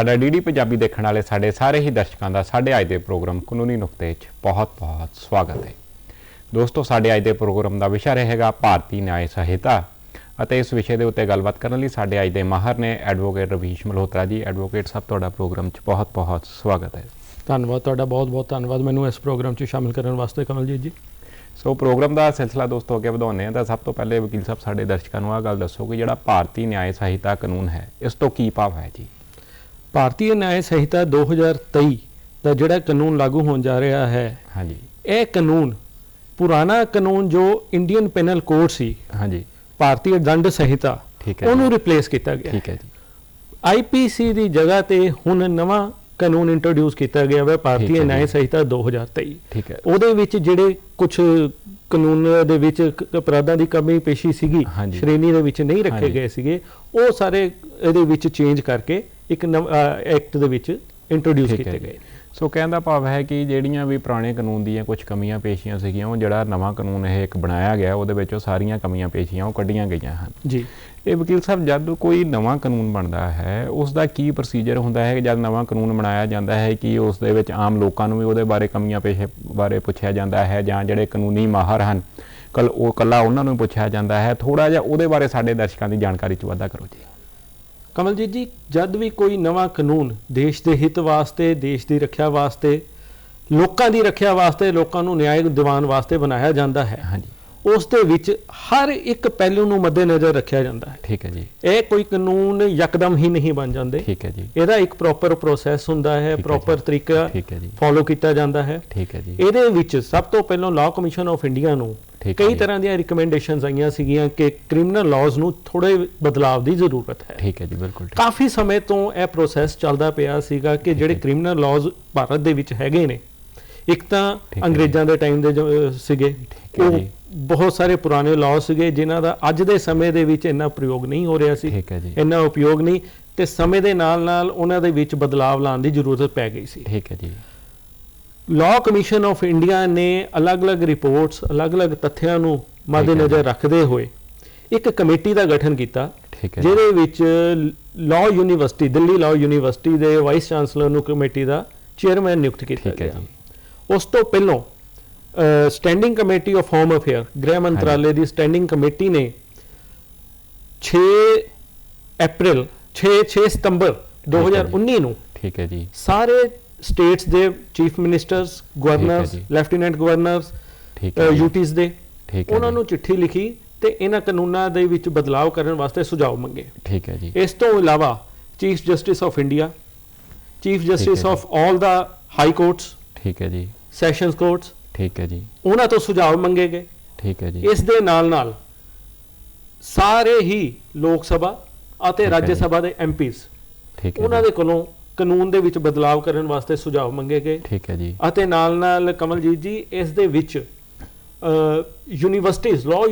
ਸਾਡਾ ਡੀਡੀ ਪੰਜਾਬੀ ਦੇਖਣ ਵਾਲੇ ਸਾਡੇ ਸਾਰੇ ਹੀ ਦਰਸ਼ਕਾਂ ਦਾ ਸਾਡੇ ਅੱਜ ਦੇ ਪ੍ਰੋਗਰਾਮ ਕਾਨੂੰਨੀ ਨੁਕਤੇ 'ਚ ਬਹੁਤ-ਬਹੁਤ ਸਵਾਗਤ ਹੈ। ਦੋਸਤੋ ਸਾਡੇ ਅੱਜ ਦੇ ਪ੍ਰੋਗਰਾਮ ਦਾ ਵਿਸ਼ਾ ਰਹੇਗਾ ਭਾਰਤੀ ਨਿਆਂ ਸੰਹਿਤਾ ਅਤੇ ਇਸ ਵਿਸ਼ੇ ਦੇ ਉੱਤੇ ਗੱਲਬਾਤ ਕਰਨ ਲਈ ਸਾਡੇ ਅੱਜ ਦੇ ਮਾਹਰ ਨੇ ਐਡਵੋਕੇਟ ਰਵੀਸ਼ ਮਲਹੋਤਰਾ ਜੀ। ਐਡਵੋਕੇਟ ਸਾਹਿਬ ਤੁਹਾਡਾ ਪ੍ਰੋਗਰਾਮ 'ਚ ਬਹੁਤ-ਬਹੁਤ ਸਵਾਗਤ ਹੈ। ਧੰਨਵਾਦ ਤੁਹਾਡਾ ਬਹੁਤ-ਬਹੁਤ ਧੰਨਵਾਦ। ਮੈਨੂੰ ਇਸ ਪ੍ਰੋਗਰਾਮ 'ਚ ਸ਼ਾਮਿਲ ਕਰਨ ਵਾਸਤੇ ਕਮਲਜੀਤ ਜੀ। ਸੋ ਪ੍ਰੋਗਰਾਮ ਦਾ ਸਿਲਸਿਲਾ ਦੋਸਤੋ ਅੱਗੇ ਵਧਾਉਂਦੇ ਹਾਂ ਤਾਂ ਸਭ ਤੋਂ ਪਹਿਲੇ ਵਕੀਲ ਸਾਹਿਬ ਸਾਡੇ ਦਰਸ਼ਕਾਂ ਨੂੰ ਆਹ ਗੱਲ ਦੱਸੋ ਕਿ ਜਿਹੜਾ ਭਾਰਤੀ ਨਿਆਂ ਸੰਹਿਤਾ ਕਾਨੂੰਨ ਹੈ ਇਸ ਤੋਂ ਕੀ ਭਾਵ ਹੈ ਜੀ? ਭਾਰਤੀ ਨਿਆਂ ਸੰਹਿਤਾ 2023 ਦਾ ਜਿਹੜਾ ਕਾਨੂੰਨ ਲਾਗੂ ਹੋਣ ਜਾ ਰਿਹਾ ਹੈ। ਹਾਂਜੀ। ਇਹ ਕਾਨੂੰਨ ਪੁਰਾਣਾ ਕਾਨੂੰਨ ਜੋ ਇੰਡੀਅਨ ਪੈਨਲ ਕੋਡ ਸੀ ਹਾਂਜੀ। ਭਾਰਤੀ ਦੰਡ ਸੰਹਿਤਾ ਉਹਨੂੰ ਰਿਪਲੇਸ ਕੀਤਾ ਗਿਆ। ਠੀਕ ਹੈ ਜੀ। ਆਈਪੀਸੀ ਦੀ ਜਗ੍ਹਾ ਤੇ ਹੁਣ ਨਵਾਂ ਕਾਨੂੰਨ ਇੰਟਰੋਡਿਊਸ ਕੀਤਾ ਗਿਆ ਹੈ ਭਾਰਤੀ। ਨਿਆਂ ਸੰਹਿਤਾ 2023 ਠੀਕ ਹੈ। ਉਹਦੇ ਵਿੱਚ ਜਿਹੜੇ ਕੁਝ ਕਾਨੂੰਨ ਦੇ ਵਿੱਚ ਅਪਰਾਧਾਂ ਦੀ ਕਮੀ ਪੇਸ਼ੀ ਸੀਗੀ। ਸ਼੍ਰੇਣੀ ਦੇ ਵਿੱਚ ਨਹੀਂ ਰੱਖੇ। ਗਏ ਸੀਗੇ ਉਹ ਸਾਰੇ ਇਹਦੇ ਵਿੱਚ ਚੇਂਜ ਕਰਕੇ ਇੱਕ ਐਕਟ ਦੇ ਵਿੱਚ ਇੰਟਰੋਡਿਊਸ ਕੀਤੇ। ਗਏ। ਸੋ ਕਹਿਣ ਦਾ ਭਾਵ ਹੈ ਕਿ ਜਿਹੜੀਆਂ ਵੀ ਪੁਰਾਣੇ ਕਾਨੂੰਨ ਦੀਆਂ ਕੁਝ ਕਮੀਆਂ ਪੇਸ਼ੀਆਂ ਸੀਗੀਆਂ ਉਹ ਜਿਹੜਾ ਨਵਾਂ ਕਾਨੂੰਨ ਇਹ ਇੱਕ ਬਣਾਇਆ ਗਿਆ ਉਹਦੇ ਵਿੱਚ ਉਹ ਸਾਰੀਆਂ ਕਮੀਆਂ ਪੇਸ਼ੀਆਂ ਉਹ ਕੱਢੀਆਂ ਗਈਆਂ ਹਨ। ਜੀ। ਇਹ ਵਕੀਲ ਸਾਹਿਬ ਜਦ ਕੋਈ ਨਵਾਂ ਕਾਨੂੰਨ ਬਣਦਾ ਹੈ ਉਸ ਦਾ ਕੀ ਪ੍ਰੋਸੀਜਰ ਹੁੰਦਾ ਹੈ ਕਿ ਜਦ ਨਵਾਂ ਕਾਨੂੰਨ ਬਣਾਇਆ ਜਾਂਦਾ ਹੈ ਕਿ ਉਸ ਦੇ ਵਿੱਚ ਆਮ ਲੋਕਾਂ ਨੂੰ ਵੀ ਉਹਦੇ ਬਾਰੇ ਕਮੀਆਂ ਪੇਸ਼ੇ ਬਾਰੇ ਪੁੱਛਿਆ ਜਾਂਦਾ ਹੈ ਜਾਂ ਜਿਹੜੇ ਕਾਨੂੰਨੀ ਮਾਹਰ ਹਨ ਕੱਲ ਉਹ ਕੱਲਾ ਉਹਨਾਂ ਨੂੰ ਪੁੱਛਿਆ ਜਾਂਦਾ ਹੈ ਥੋੜਾ ਜਿਹਾ ਉਹਦੇ ਬਾਰੇ ਸਾਡੇ ਦਰਸ਼ਕਾਂ ਦੀ ਜਾਣਕਾਰੀ ਚ ਵਾਧਾ ਕਰੋ ਜੀ। ਕਮਲਜੀਤ ਜੀ, ਜਦ ਵੀ ਕੋਈ ਨਵਾਂ ਕਾਨੂੰਨ ਦੇਸ਼ ਦੇ ਹਿੱਤ ਵਾਸਤੇ, ਦੇਸ਼ ਦੀ ਰੱਖਿਆ ਵਾਸਤੇ, ਲੋਕਾਂ ਦੀ ਰੱਖਿਆ ਵਾਸਤੇ, ਲੋਕਾਂ ਨੂੰ ਨਿਆਂ ਦਿਵਾਉਣ ਵਾਸਤੇ ਬਣਾਇਆ ਜਾਂਦਾ ਹੈ। ਹਾਂਜੀ। ਉਸ ਦੇ ਵਿੱਚ ਹਰ ਇੱਕ ਪਹਿਲੂ ਨੂੰ ਮੱਦੇਨਜ਼ਰ ਰੱਖਿਆ ਜਾਂਦਾ ਹੈ ਠੀਕ ਹੈ ਜੀ ਇਹ ਕੋਈ ਕਾਨੂੰਨ ਯਕਦਮ ਹੀ ਨਹੀਂ ਬਣ ਜਾਂਦੇ ਠੀਕ ਹੈ ਜੀ ਇਹਦਾ ਇੱਕ ਪ੍ਰੋਪਰ ਪ੍ਰੋਸੈਸ ਹੁੰਦਾ ਹੈ ਪ੍ਰੋਪਰ। ਤਰੀਕਾ ਠੀਕ ਹੈ ਜੀ ਫੋਲੋ ਕੀਤਾ ਜਾਂਦਾ ਹੈ ਠੀਕ ਹੈ ਜੀ ਇਹਦੇ ਵਿੱਚ ਸਭ ਤੋਂ ਪਹਿਲਾਂ ਲਾਅ ਕਮਿਸ਼ਨ ਆਫ ਇੰਡੀਆ ਨੂੰ ਕਈ। ਤਰ੍ਹਾਂ ਦੀਆਂ ਰეკਮੈਂਡੇਸ਼ਨਸ ਆਈਆਂ ਸੀਗੀਆਂ ਕਿ ਕ੍ਰਿਮੀਨਲ ਲਾਜ਼ ਨੂੰ ਥੋੜੇ ਬਦਲਾਵ ਦੀ ਜ਼ਰੂਰਤ ਹੈ ਠੀਕ ਹੈ ਜੀ ਬਿਲਕੁਲ। ਕਾਫੀ ਸਮੇਂ ਤੋਂ ਇਹ ਪ੍ਰੋਸੈਸ ਚੱਲਦਾ ਪਿਆ ਸੀਗਾ ਕਿ ਜਿਹੜੇ। ਕ੍ਰਿਮੀਨਲ ਲਾਜ਼ ਭਾਰਤ ਦੇ ਵਿੱਚ ਹੈਗੇ ਨੇ ਇੱਕ ਤਾਂ ਅੰਗਰੇਜ਼ਾਂ ਦੇ ਟਾਈਮ ਦੇ ਸੀਗੇ। ਉਹ। ਬਹੁਤ ਸਾਰੇ ਪੁਰਾਣੇ ਲਾਅ ਸੀਗੇ ਜਿਨ੍ਹਾਂ ਦਾ ਅੱਜ ਦੇ ਸਮੇਂ ਦੇ ਵਿੱਚ ਇੰਨਾ ਪ੍ਰਯੋਗ ਨਹੀਂ ਹੋ ਰਿਹਾ ਸੀ। ਇੰਨਾ ਉਪਯੋਗ ਨਹੀਂ। ਤੇ ਸਮੇਂ ਦੇ ਨਾਲ ਨਾਲ ਉਹਨਾਂ ਦੇ ਵਿੱਚ ਬਦਲਾਵ ਲਾਉਣ ਦੀ ਜ਼ਰੂਰਤ ਪੈ ਗਈ ਸੀ। ਠੀਕ ਹੈ ਜੀ। ਲਾਅ ਕਮਿਸ਼ਨ ਆਫ ਇੰਡੀਆ ਨੇ ਅਲੱਗ-ਅਲੱਗ ਰਿਪੋਰਟਸ ਅਲੱਗ-ਅਲੱਗ ਤੱਥਿਆਂ ਨੂੰ ਮੱਦੇਨਜ਼ਰ ਰੱਖਦੇ ਹੋਏ ਇੱਕ ਕਮੇਟੀ ਦਾ ਗਠਨ ਕੀਤਾ ਜਿਹਦੇ ਵਿੱਚ law university Delhi law university ਦੇ ਵਾਈਸ ਚਾਂਸਲਰ ਨੂੰ ਕਮੇਟੀ ਦਾ ਚੇਅਰਮੈਨ ਨਿਯੁਕਤ ਕੀਤਾ ਗਿਆ। ਉਸ ਤੋਂ ਪਹਿਲਾਂ standing committee of home affair ਗ੍ਰਹਿ ਮੰਤਰਾਲੇ ਦੀ ਸਟੈਂਡਿੰਗ ਕਮੇਟੀ ਨੇ 6 ਅਪ੍ਰੈਲ 6 6 ਸਤੰਬਰ 2019 ਨੂੰ ਠੀਕ ਹੈ ਜੀ ਸਾਰੇ ਸਟੇਟਸ ਦੇ ਚੀਫ ਮਿਨਿਸਟਰਸ ਗਵਰਨਰਸ ਜੀ। ਲੈਫਟੀਨੈਂਟ ਗਵਰਨਰਸ ਠੀਕ ਹੈ ਜੀ। ਯੂਟੀਜ਼ ਦੇ ਠੀਕ ਹੈ ਉਹਨਾਂ। ਨੂੰ ਚਿੱਠੀ ਲਿਖੀ ਤੇ ਇਹਨਾਂ ਕਾਨੂੰਨਾਂ ਦੇ ਵਿੱਚ ਬਦਲਾਅ ਕਰਨ ਵਾਸਤੇ ਸੁਝਾਅ ਮੰਗੇ ਠੀਕ ਹੈ ਜੀ ਇਸ ਤੋਂ ਇਲਾਵਾ chief justice of India chief justice. Of all the high courts ਠੀਕ ਹੈ ਜੀ ਸੈਸ਼ਨਸ ਕੋਰਟਸ ਠੀਕ ਹੈ ਜੀ ਉਹਨਾਂ ਤੋਂ ਸੁਝਾਅ ਮੰਗੇ ਗਏ ਠੀਕ ਹੈ ਜੀ ਇਸ ਦੇ ਨਾਲ ਨਾਲ ਸਾਰੇ ਹੀ ਲੋਕ ਸਭਾ ਅਤੇ ਰਾਜ। ਸਭਾ ਦੇ ਐਮਪੀਜ਼ ਠੀਕ ਹੈ ਉਹਨਾਂ। ਦੇ ਕੋਲੋਂ ਕਾਨੂੰਨ ਦੇ ਵਿੱਚ ਬਦਲਾਅ ਕਰਨ ਵਾਸਤੇ ਸੁਝਾਅ ਮੰਗੇ ਗਏ ਠੀਕ ਹੈ ਜੀ ਅਤੇ ਨਾਲ ਨਾਲ ਕਮਲਜੀਤ ਜੀ ਇਸ ਦੇ ਵਿੱਚ ਯੂਨੀਵਰਸਿਟੀਜ਼ ਲਾਅ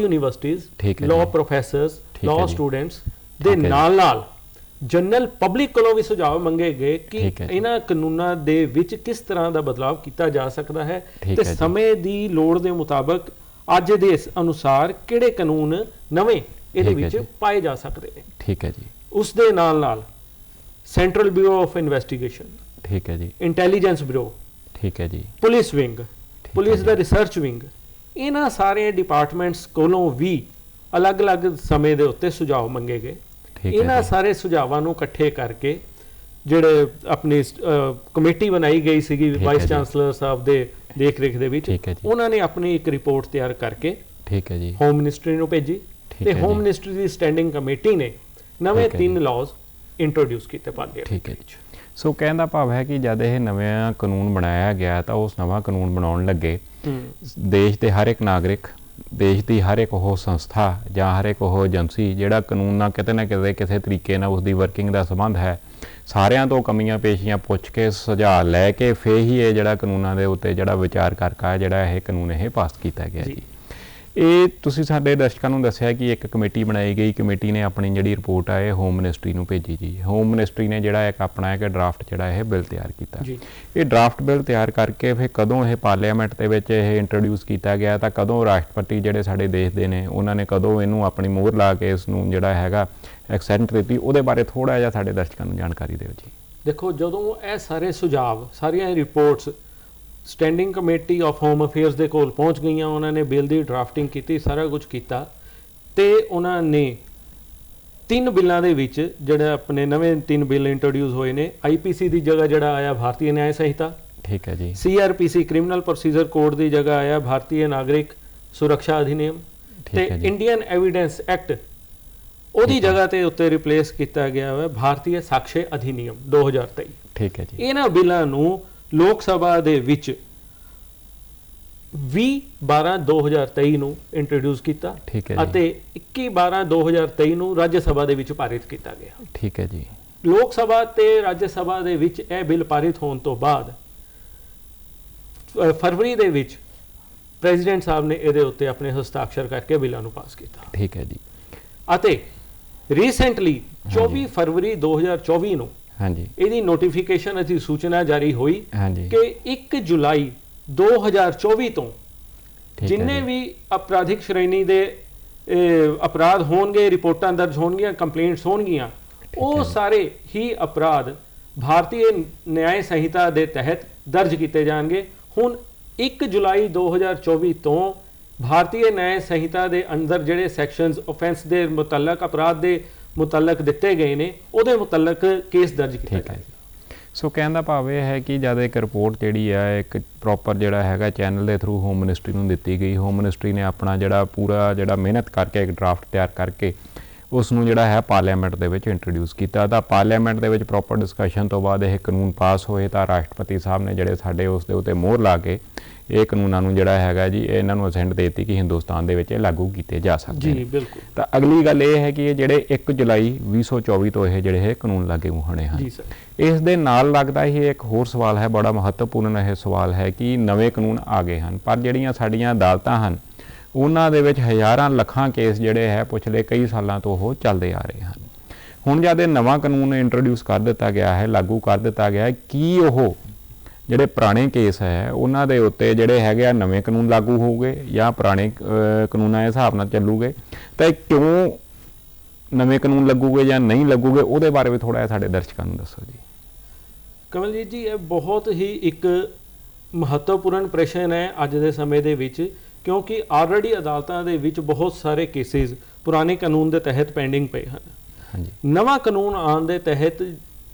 ਹੈ ਲਾਅ। Professors law. ਸਟੂਡੈਂਟਸ ਦੇ। ਨਾਲ ਨਾਲ ਜਨਰਲ ਪਬਲਿਕ ਕੋਲੋਂ ਵੀ ਸੁਝਾਅ ਮੰਗੇ ਗਏ ਕਿ। ਇਹਨਾਂ ਕਾਨੂੰਨਾਂ ਦੇ ਵਿੱਚ ਕਿਸ ਤਰ੍ਹਾਂ ਦਾ ਬਦਲਾਅ ਕੀਤਾ ਜਾ ਸਕਦਾ ਹੈ ਤੇ। ਸਮੇਂ ਦੀ ਲੋੜ ਦੇ ਮੁਤਾਬਕ ਅੱਜ ਦੇ ਇਸ ਅਨੁਸਾਰ ਕਿਹੜੇ ਕਾਨੂੰਨ ਨਵੇਂ ਇਹਦੇ ਵਿੱਚ। ਪਾਏ ਜਾ ਸਕਦੇ ਨੇ ਠੀਕ ਹੈ ਜੀ ਉਸ ਦੇ ਨਾਲ ਨਾਲ ਸੈਂਟਰਲ ਬਿਊਰੋ ਆਫ ਇਨਵੈਸਟੀਗੇਸ਼ਨ ਠੀਕ ਹੈ ਜੀ ਇੰਟੈਲੀਜੈਂਸ ਬਿਊਰੋ ਠੀਕ ਹੈ ਜੀ ਪੁਲਿਸ ਵਿੰਗ ਪੁਲਿਸ। ਦਾ ਰਿਸਰਚ ਵਿੰਗ ਇਹਨਾਂ ਸਾਰੇ ਡਿਪਾਰਟਮੈਂਟਸ ਕੋਲੋਂ ਵੀ ਅਲੱਗ-ਅਲੱਗ ਸਮੇਂ ਦੇ ਉੱਤੇ ਸੁਝਾਅ ਮੰਗੇ ਗਏ ਇਹਨਾਂ। ਸਾਰੇ ਸੁਝਾਵਾਂ ਨੂੰ ਇਕੱਠੇ ਕਰਕੇ ਜਿਹੜੇ ਆਪਣੀ ਕਮੇਟੀ ਬਣਾਈ ਗਈ ਸੀਗੀ ਵਾਈਸ। ਚਾਂਸਲਰ ਸਾਹਿਬ ਦੇ ਦੇਖ ਰੇਖ ਦੇ ਵਿੱਚ। ਉਹਨਾਂ ਨੇ ਆਪਣੀ ਇੱਕ ਰਿਪੋਰਟ ਤਿਆਰ ਕਰਕੇ ਠੀਕ ਹੈ ਜੀ ਹੋਮ ਮਿਨਿਸਟਰੀ ਨੂੰ ਭੇਜੀ ਤੇ ਹੋਮ। ਮਿਨਿਸਟਰੀ ਦੀ ਸਟੈਂਡਿੰਗ ਕਮੇਟੀ ਨੇ ਨਵੇਂ ਤਿੰਨ। ਲਾਜ਼ ਇੰਟਰੋਡਿਊਸ ਕੀਤੇ ਪਾਰਲੀਮੈਂਟ ਠੀਕ ਹੈ ਜੀ ਸੋ ਕਹਿਣ ਦਾ ਭਾਵ ਹੈ ਕਿ ਜਦ ਇਹ ਨਵਾਂ ਕਾਨੂੰਨ ਬਣਾਇਆ ਗਿਆ ਤਾਂ ਉਸ ਨਵਾਂ ਕਾਨੂੰਨ ਬਣਾਉਣ ਲੱਗੇ ਦੇਸ਼ ਦੇ ਹਰ ਇੱਕ ਨਾਗਰਿਕ ਦੇਸ਼ ਦੀ ਹਰ ਇੱਕ ਉਹ ਸੰਸਥਾ ਜਾਂ ਹਰ ਇੱਕ ਉਹ ਏਜੰਸੀ ਜਿਹੜਾ ਕਾਨੂੰਨ ਨਾਲ ਕਿਤੇ ਨਾ ਕਿਤੇ ਕਿਸੇ ਤਰੀਕੇ ਨਾਲ ਉਸ ਦੀ ਵਰਕਿੰਗ ਦਾ ਸੰਬੰਧ ਹੈ ਸਾਰਿਆਂ ਤੋਂ ਕਮੀਆਂ ਪੇਸ਼ੀਆਂ ਪੁੱਛ ਕੇ ਸੁਝਾਅ ਲੈ ਕੇ ਫੇਰ ਹੀ ਇਹ ਜਿਹੜਾ ਕਾਨੂੰਨਾਂ ਦੇ ਉੱਤੇ ਜਿਹੜਾ ਵਿਚਾਰ ਕਰਕੇ ਜਿਹੜਾ ਇਹ ਕਾਨੂੰਨ ਇਹ ਪਾਸ ਕੀਤਾ ਗਿਆ ਜੀ। ਇਹ ਤੁਸੀਂ ਸਾਡੇ ਦਰਸ਼ਕਾਂ ਨੂੰ ਦੱਸਿਆ ਕਿ ਇੱਕ ਕਮੇਟੀ ਬਣਾਈ ਗਈ। ਕਮੇਟੀ ਨੇ ਆਪਣੀ ਜਿਹੜੀ ਰਿਪੋਰਟ ਆ ਇਹ ਹੋਮ ਮਿਨਿਸਟਰੀ ਨੂੰ ਭੇਜੀ ਜੀ। ਹੋਮ ਮਿਨਿਸਟਰੀ ਨੇ ਜਿਹੜਾ ਇੱਕ ਆਪਣਾ ਇੱਕ ਡਰਾਫਟ ਜਿਹੜਾ ਇਹ ਬਿੱਲ ਤਿਆਰ ਕੀਤਾ। ਇਹ ਡਰਾਫਟ ਬਿੱਲ ਤਿਆਰ ਕਰਕੇ ਫਿਰ ਕਦੋਂ ਇਹ ਪਾਰਲੀਮੈਂਟ ਦੇ ਵਿੱਚ ਇਹ ਇੰਟਰੋਡਿਊਸ ਕੀਤਾ ਗਿਆ ਤਾਂ ਕਦੋਂ ਰਾਸ਼ਟਰਪਤੀ ਜਿਹੜੇ ਸਾਡੇ ਦੇਸ਼ ਦੇ ਨੇ ਉਹਨਾਂ ਨੇ ਕਦੋਂ ਇਹਨੂੰ ਆਪਣੀ ਮੋਹਰ ਲਾ ਕੇ ਇਸ ਨੂੰ ਜਿਹੜਾ ਹੈਗਾ ਐਕਸੈਂਟ ਦਿੱਤੀ। ਉਹਦੇ ਬਾਰੇ ਥੋੜਾ ਜਿਹਾ ਸਾਡੇ ਦਰਸ਼ਕਾਂ ਨੂੰ ਜਾਣਕਾਰੀ ਦਿਓ ਜੀ। ਦੇਖੋ ਜਦੋਂ ਇਹ ਸਾਰੇ ਸੁਝਾਵ ਸਾਰੀਆਂ reports standing committee of home affairs ਦੇ ਕੋਲ ਪਹੁੰਚ ਗਈਆਂ ਉਹਨਾਂ ਨੇ ਬਿੱਲ ਦੀ ਡਰਾਫਟਿੰਗ ਕੀਤੀ ਸਾਰਾ ਕੁਝ ਕੀਤਾ। ਤੇ ਉਹਨਾਂ ਨੇ ਤਿੰਨ ਬਿੱਲਾਂ ਦੇ ਵਿੱਚ ਜਿਹੜਾ ਆਪਣੇ ਨਵੇਂ ਤਿੰਨ ਬਿੱਲ ਇੰਟਰੋਡਿਊਸ ਹੋਏ ਨੇ ਆਈਪੀਸੀ ਦੀ ਜਗ੍ਹਾ ਜਿਹੜਾ ਆਇਆ ਭਾਰਤੀ ਨਿਆਂ ਸੰਹਿਤਾ। ਠੀਕ ਹੈ ਜੀ। ਸੀਆਰਪੀਸੀ ਕ੍ਰਿਮੀਨਲ ਪ੍ਰੋਸੀਜਰ ਕੋਡ ਦੀ ਜਗ੍ਹਾ ਆਇਆ ਭਾਰਤੀ ਨਾਗਰਿਕ ਸੁਰੱਖਿਆ ਅਧਿਨਿਯਮ। ਤੇ। ਇੰਡੀਅਨ ਐਵੀਡੈਂਸ ਐਕਟ ਉਹਦੀ ਜਗ੍ਹਾ ਤੇ ਉੱਤੇ ਰਿਪਲੇਸ ਕੀਤਾ ਗਿਆ ਹੈ ਭਾਰਤੀ ਸਾਕਸ਼ੇ ਅਧਿਨਿਯਮ 2023 ਠੀਕ ਹੈ ਜੀ। ਇਹਨਾਂ ਬਿੱਲਾਂ ਨੂੰ ਲੋਕ ਸਭਾ ਦੇ ਵਿੱਚ 20 12 2023 ਨੂੰ ਇੰਟਰੋਡਿਊਸ ਕੀਤਾ ਅਤੇ 21 12 2023 ਨੂੰ ਰਾਜ ਸਭਾ ਦੇ ਵਿੱਚ ਪਾਰਿਤ ਕੀਤਾ ਗਿਆ। ਠੀਕ ਹੈ ਜੀ। ਲੋਕ ਸਭਾ ਤੇ ਰਾਜ ਸਭਾ ਦੇ ਵਿੱਚ ਇਹ ਬਿੱਲ ਪਾਰਿਤ ਹੋਣ ਤੋਂ ਬਾਅਦ ਫਰਵਰੀ ਦੇ ਵਿੱਚ ਪ੍ਰੈਜ਼ੀਡੈਂਟ ਸਾਹਿਬ ਨੇ ਇਹਦੇ ਉੱਤੇ ਆਪਣੇ ਹਸਤਾਖਰ ਕਰਕੇ ਬਿੱਲਾਂ ਨੂੰ ਪਾਸ ਕੀਤਾ। ਠੀਕ ਹੈ ਜੀ। ਅਤੇ ਰੀਸੈਂਟਲੀ 24 ਫਰਵਰੀ 2024 ਨੂੰ ਹਾਂਜੀ। ਇਹਦੀ ਨੋਟੀਫਿਕੇਸ਼ਨ ਅਤੇ ਸੂਚਨਾ ਜਾਰੀ ਹੋਈ ਹਾਂਜੀ। ਕਿ 1 ਜੁਲਾਈ 2024 ਤੋਂ ਜਿੰਨੇ। ਵੀ ਅਪਰਾਧਿਕ ਸ਼੍ਰੇਣੀ ਦੇ ਅਪਰਾਧ ਹੋਣਗੇ ਰਿਪੋਰਟਾਂ ਦਰਜ ਹੋਣਗੀਆਂ ਕੰਪਲੇਂਟਸ ਹੋਣਗੀਆਂ ਉਹ ਸਾਰੇ ਹੀ ਅਪਰਾਧ ਭਾਰਤੀ ਨਿਆਂ ਸੰਹਿਤਾ ਦੇ ਤਹਿਤ ਦਰਜ ਕੀਤੇ ਜਾਣਗੇ। ਹੁਣ 1 ਜੁਲਾਈ 2024 ਤੋਂ ਭਾਰਤੀ ਨਿਆਂ ਸੰਹਿਤਾ ਦੇ ਅੰਦਰ ਜਿਹੜੇ ਸੈਕਸ਼ਨਸ ਆਫੈਂਸ ਦੇ ਮੁਤਲਕ ਅਪਰਾਧ ਦੇ ਮੁਤਲਕ ਦਿੱਤੇ ਗਏ ਨੇ ਉਹਦੇ ਮੁਤਲਕ ਕੇਸ ਦਰਜ ਕੀਤਾ ਜਾਏਗਾ ਸੋ ਕਹਿਣ ਦਾ ਭਾਵ ਇਹ ਹੈ ਕਿ ਜਦ ਇੱਕ ਰਿਪੋਰਟ ਜਿਹੜੀ ਹੈ ਇੱਕ ਪ੍ਰੋਪਰ ਜਿਹੜਾ ਹੈਗਾ ਚੈਨਲ ਦੇ ਥਰੂ ਹੋਮ ਮਿਨਿਸਟਰੀ ਨੂੰ ਦਿੱਤੀ ਗਈ ਹੋਮ ਮਿਨਿਸਟਰੀ ਨੇ ਆਪਣਾ ਜਿਹੜਾ ਪੂਰਾ ਜਿਹੜਾ ਮਿਹਨਤ ਕਰਕੇ ਇੱਕ ਡਰਾਫਟ ਤਿਆਰ ਕਰਕੇ ਉਸ ਨੂੰ ਜਿਹੜਾ ਹੈ ਪਾਰਲੀਮੈਂਟ ਦੇ ਵਿੱਚ ਇੰਟਰੋਡਿਊਸ ਕੀਤਾ। ਤਾਂ ਪਾਰਲੀਮੈਂਟ ਦੇ ਵਿੱਚ ਪ੍ਰੋਪਰ ਡਿਸਕਸ਼ਨ ਤੋਂ ਬਾਅਦ ਇਹ ਕਾਨੂੰਨ ਪਾਸ ਹੋਏ ਤਾਂ ਰਾਸ਼ਟਰਪਤੀ ਸਾਹਿਬ ਨੇ ਜਿਹੜੇ ਸਾਡੇ ਉਸ ਦੇ ਉੱਤੇ ਮੋਹਰ ਲਾ ਕੇ ਇਹ ਕਾਨੂੰਨਾਂ ਨੂੰ ਜਿਹੜਾ ਹੈਗਾ ਜੀ ਇਹਨਾਂ ਨੂੰ ਅਸੈਂਟ ਦੇ ਦਿੱਤੀ ਕਿ ਹਿੰਦੁਸਤਾਨ ਦੇ ਵਿੱਚ ਇਹ ਲਾਗੂ ਕੀਤੇ ਜਾ ਸਕਦੇ ਨੇ। ਜੀ ਬਿਲਕੁਲ। ਤਾਂ ਅਗਲੀ ਗੱਲ ਇਹ ਹੈ ਕਿ ਇਹ ਜਿਹੜੇ 1 ਜੁਲਾਈ 2024 ਤੋਂ ਇਹ ਜਿਹੜੇ ਇਹ ਕਾਨੂੰਨ ਲਾਗੂ ਹੋਣੇ ਹਨ। ਜੀ ਸਰ। ਇਸ ਦੇ ਨਾਲ ਲੱਗਦਾ ਹੀ ਇੱਕ ਹੋਰ ਸਵਾਲ ਹੈ ਬੜਾ ਮਹੱਤਵਪੂਰਨ ਇਹ ਸਵਾਲ ਹੈ ਕਿ ਨਵੇਂ ਕਾਨੂੰਨ ਆ ਗਏ ਹਨ ਪਰ ਜਿਹੜੀਆਂ ਸਾਡੀਆਂ ਅਦਾਲਤਾਂ ਹਨ ਉਹਨਾਂ ਦੇ ਵਿੱਚ ਹਜ਼ਾਰਾਂ ਲੱਖਾਂ ਕੇਸ ਜਿਹੜੇ ਹੈ ਪਿਛਲੇ ਕਈ ਸਾਲਾਂ ਤੋਂ ਉਹ ਚੱਲਦੇ ਆ ਰਹੇ ਹਨ। ਹੁਣ ਜਦ ਇਹ ਨਵਾਂ ਕਾਨੂੰਨ ਇੰਟਰੋਡਿਊਸ ਕਰ ਦਿੱਤਾ ਗਿਆ ਹੈ, ਲਾਗੂ ਕਰ ਦਿੱਤਾ ਗਿਆ ਹੈ, ਕੀ ਉਹ ਜਿਹੜੇ ਪੁਰਾਣੇ ਕੇਸ ਹੈ, ਉਹਨਾਂ ਦੇ ਉੱਤੇ ਜਿਹੜੇ ਹੈਗੇ ਆ ਨਵੇਂ ਕਾਨੂੰਨ ਲਾਗੂ ਹੋਊਗੇ ਜਾਂ ਪੁਰਾਣੇ ਕਾਨੂੰਨਾਂ ਦੇ ਹਿਸਾਬ ਨਾਲ ਚੱਲੂਗੇ? ਤਾਂ ਇਹ ਕਿਉਂ ਨਵੇਂ ਕਾਨੂੰਨ ਲੱਗੂਗੇ ਜਾਂ ਨਹੀਂ ਲੱਗੂਗੇ, ਉਹਦੇ ਬਾਰੇ ਵੀ ਥੋੜਾ ਜਿਹਾ ਸਾਡੇ ਦਰਸ਼ਕਾਂ ਨੂੰ ਦੱਸੋ ਜੀ। ਕਮਲਜੀਤ ਜੀ, ਇਹ ਬਹੁਤ ਹੀ ਇੱਕ ਮਹੱਤਵਪੂਰਨ ਪ੍ਰਸ਼ਨ ਹੈ ਅੱਜ ਦੇ ਸਮੇਂ ਦੇ ਵਿੱਚ। ਕਿਉਂਕਿ ਆਲਰੇਡੀ ਅਦਾਲਤਾਂ ਦੇ ਵਿੱਚ ਬਹੁਤ ਸਾਰੇ ਕੇਸਿਸ ਪੁਰਾਣੇ ਕਾਨੂੰਨ ਦੇ ਤਹਿਤ ਪੈਂਡਿੰਗ ਪਏ ਹਨ। ਹਾਂਜੀ। ਨਵਾਂ ਕਾਨੂੰਨ ਆਉਣ ਦੇ ਤਹਿਤ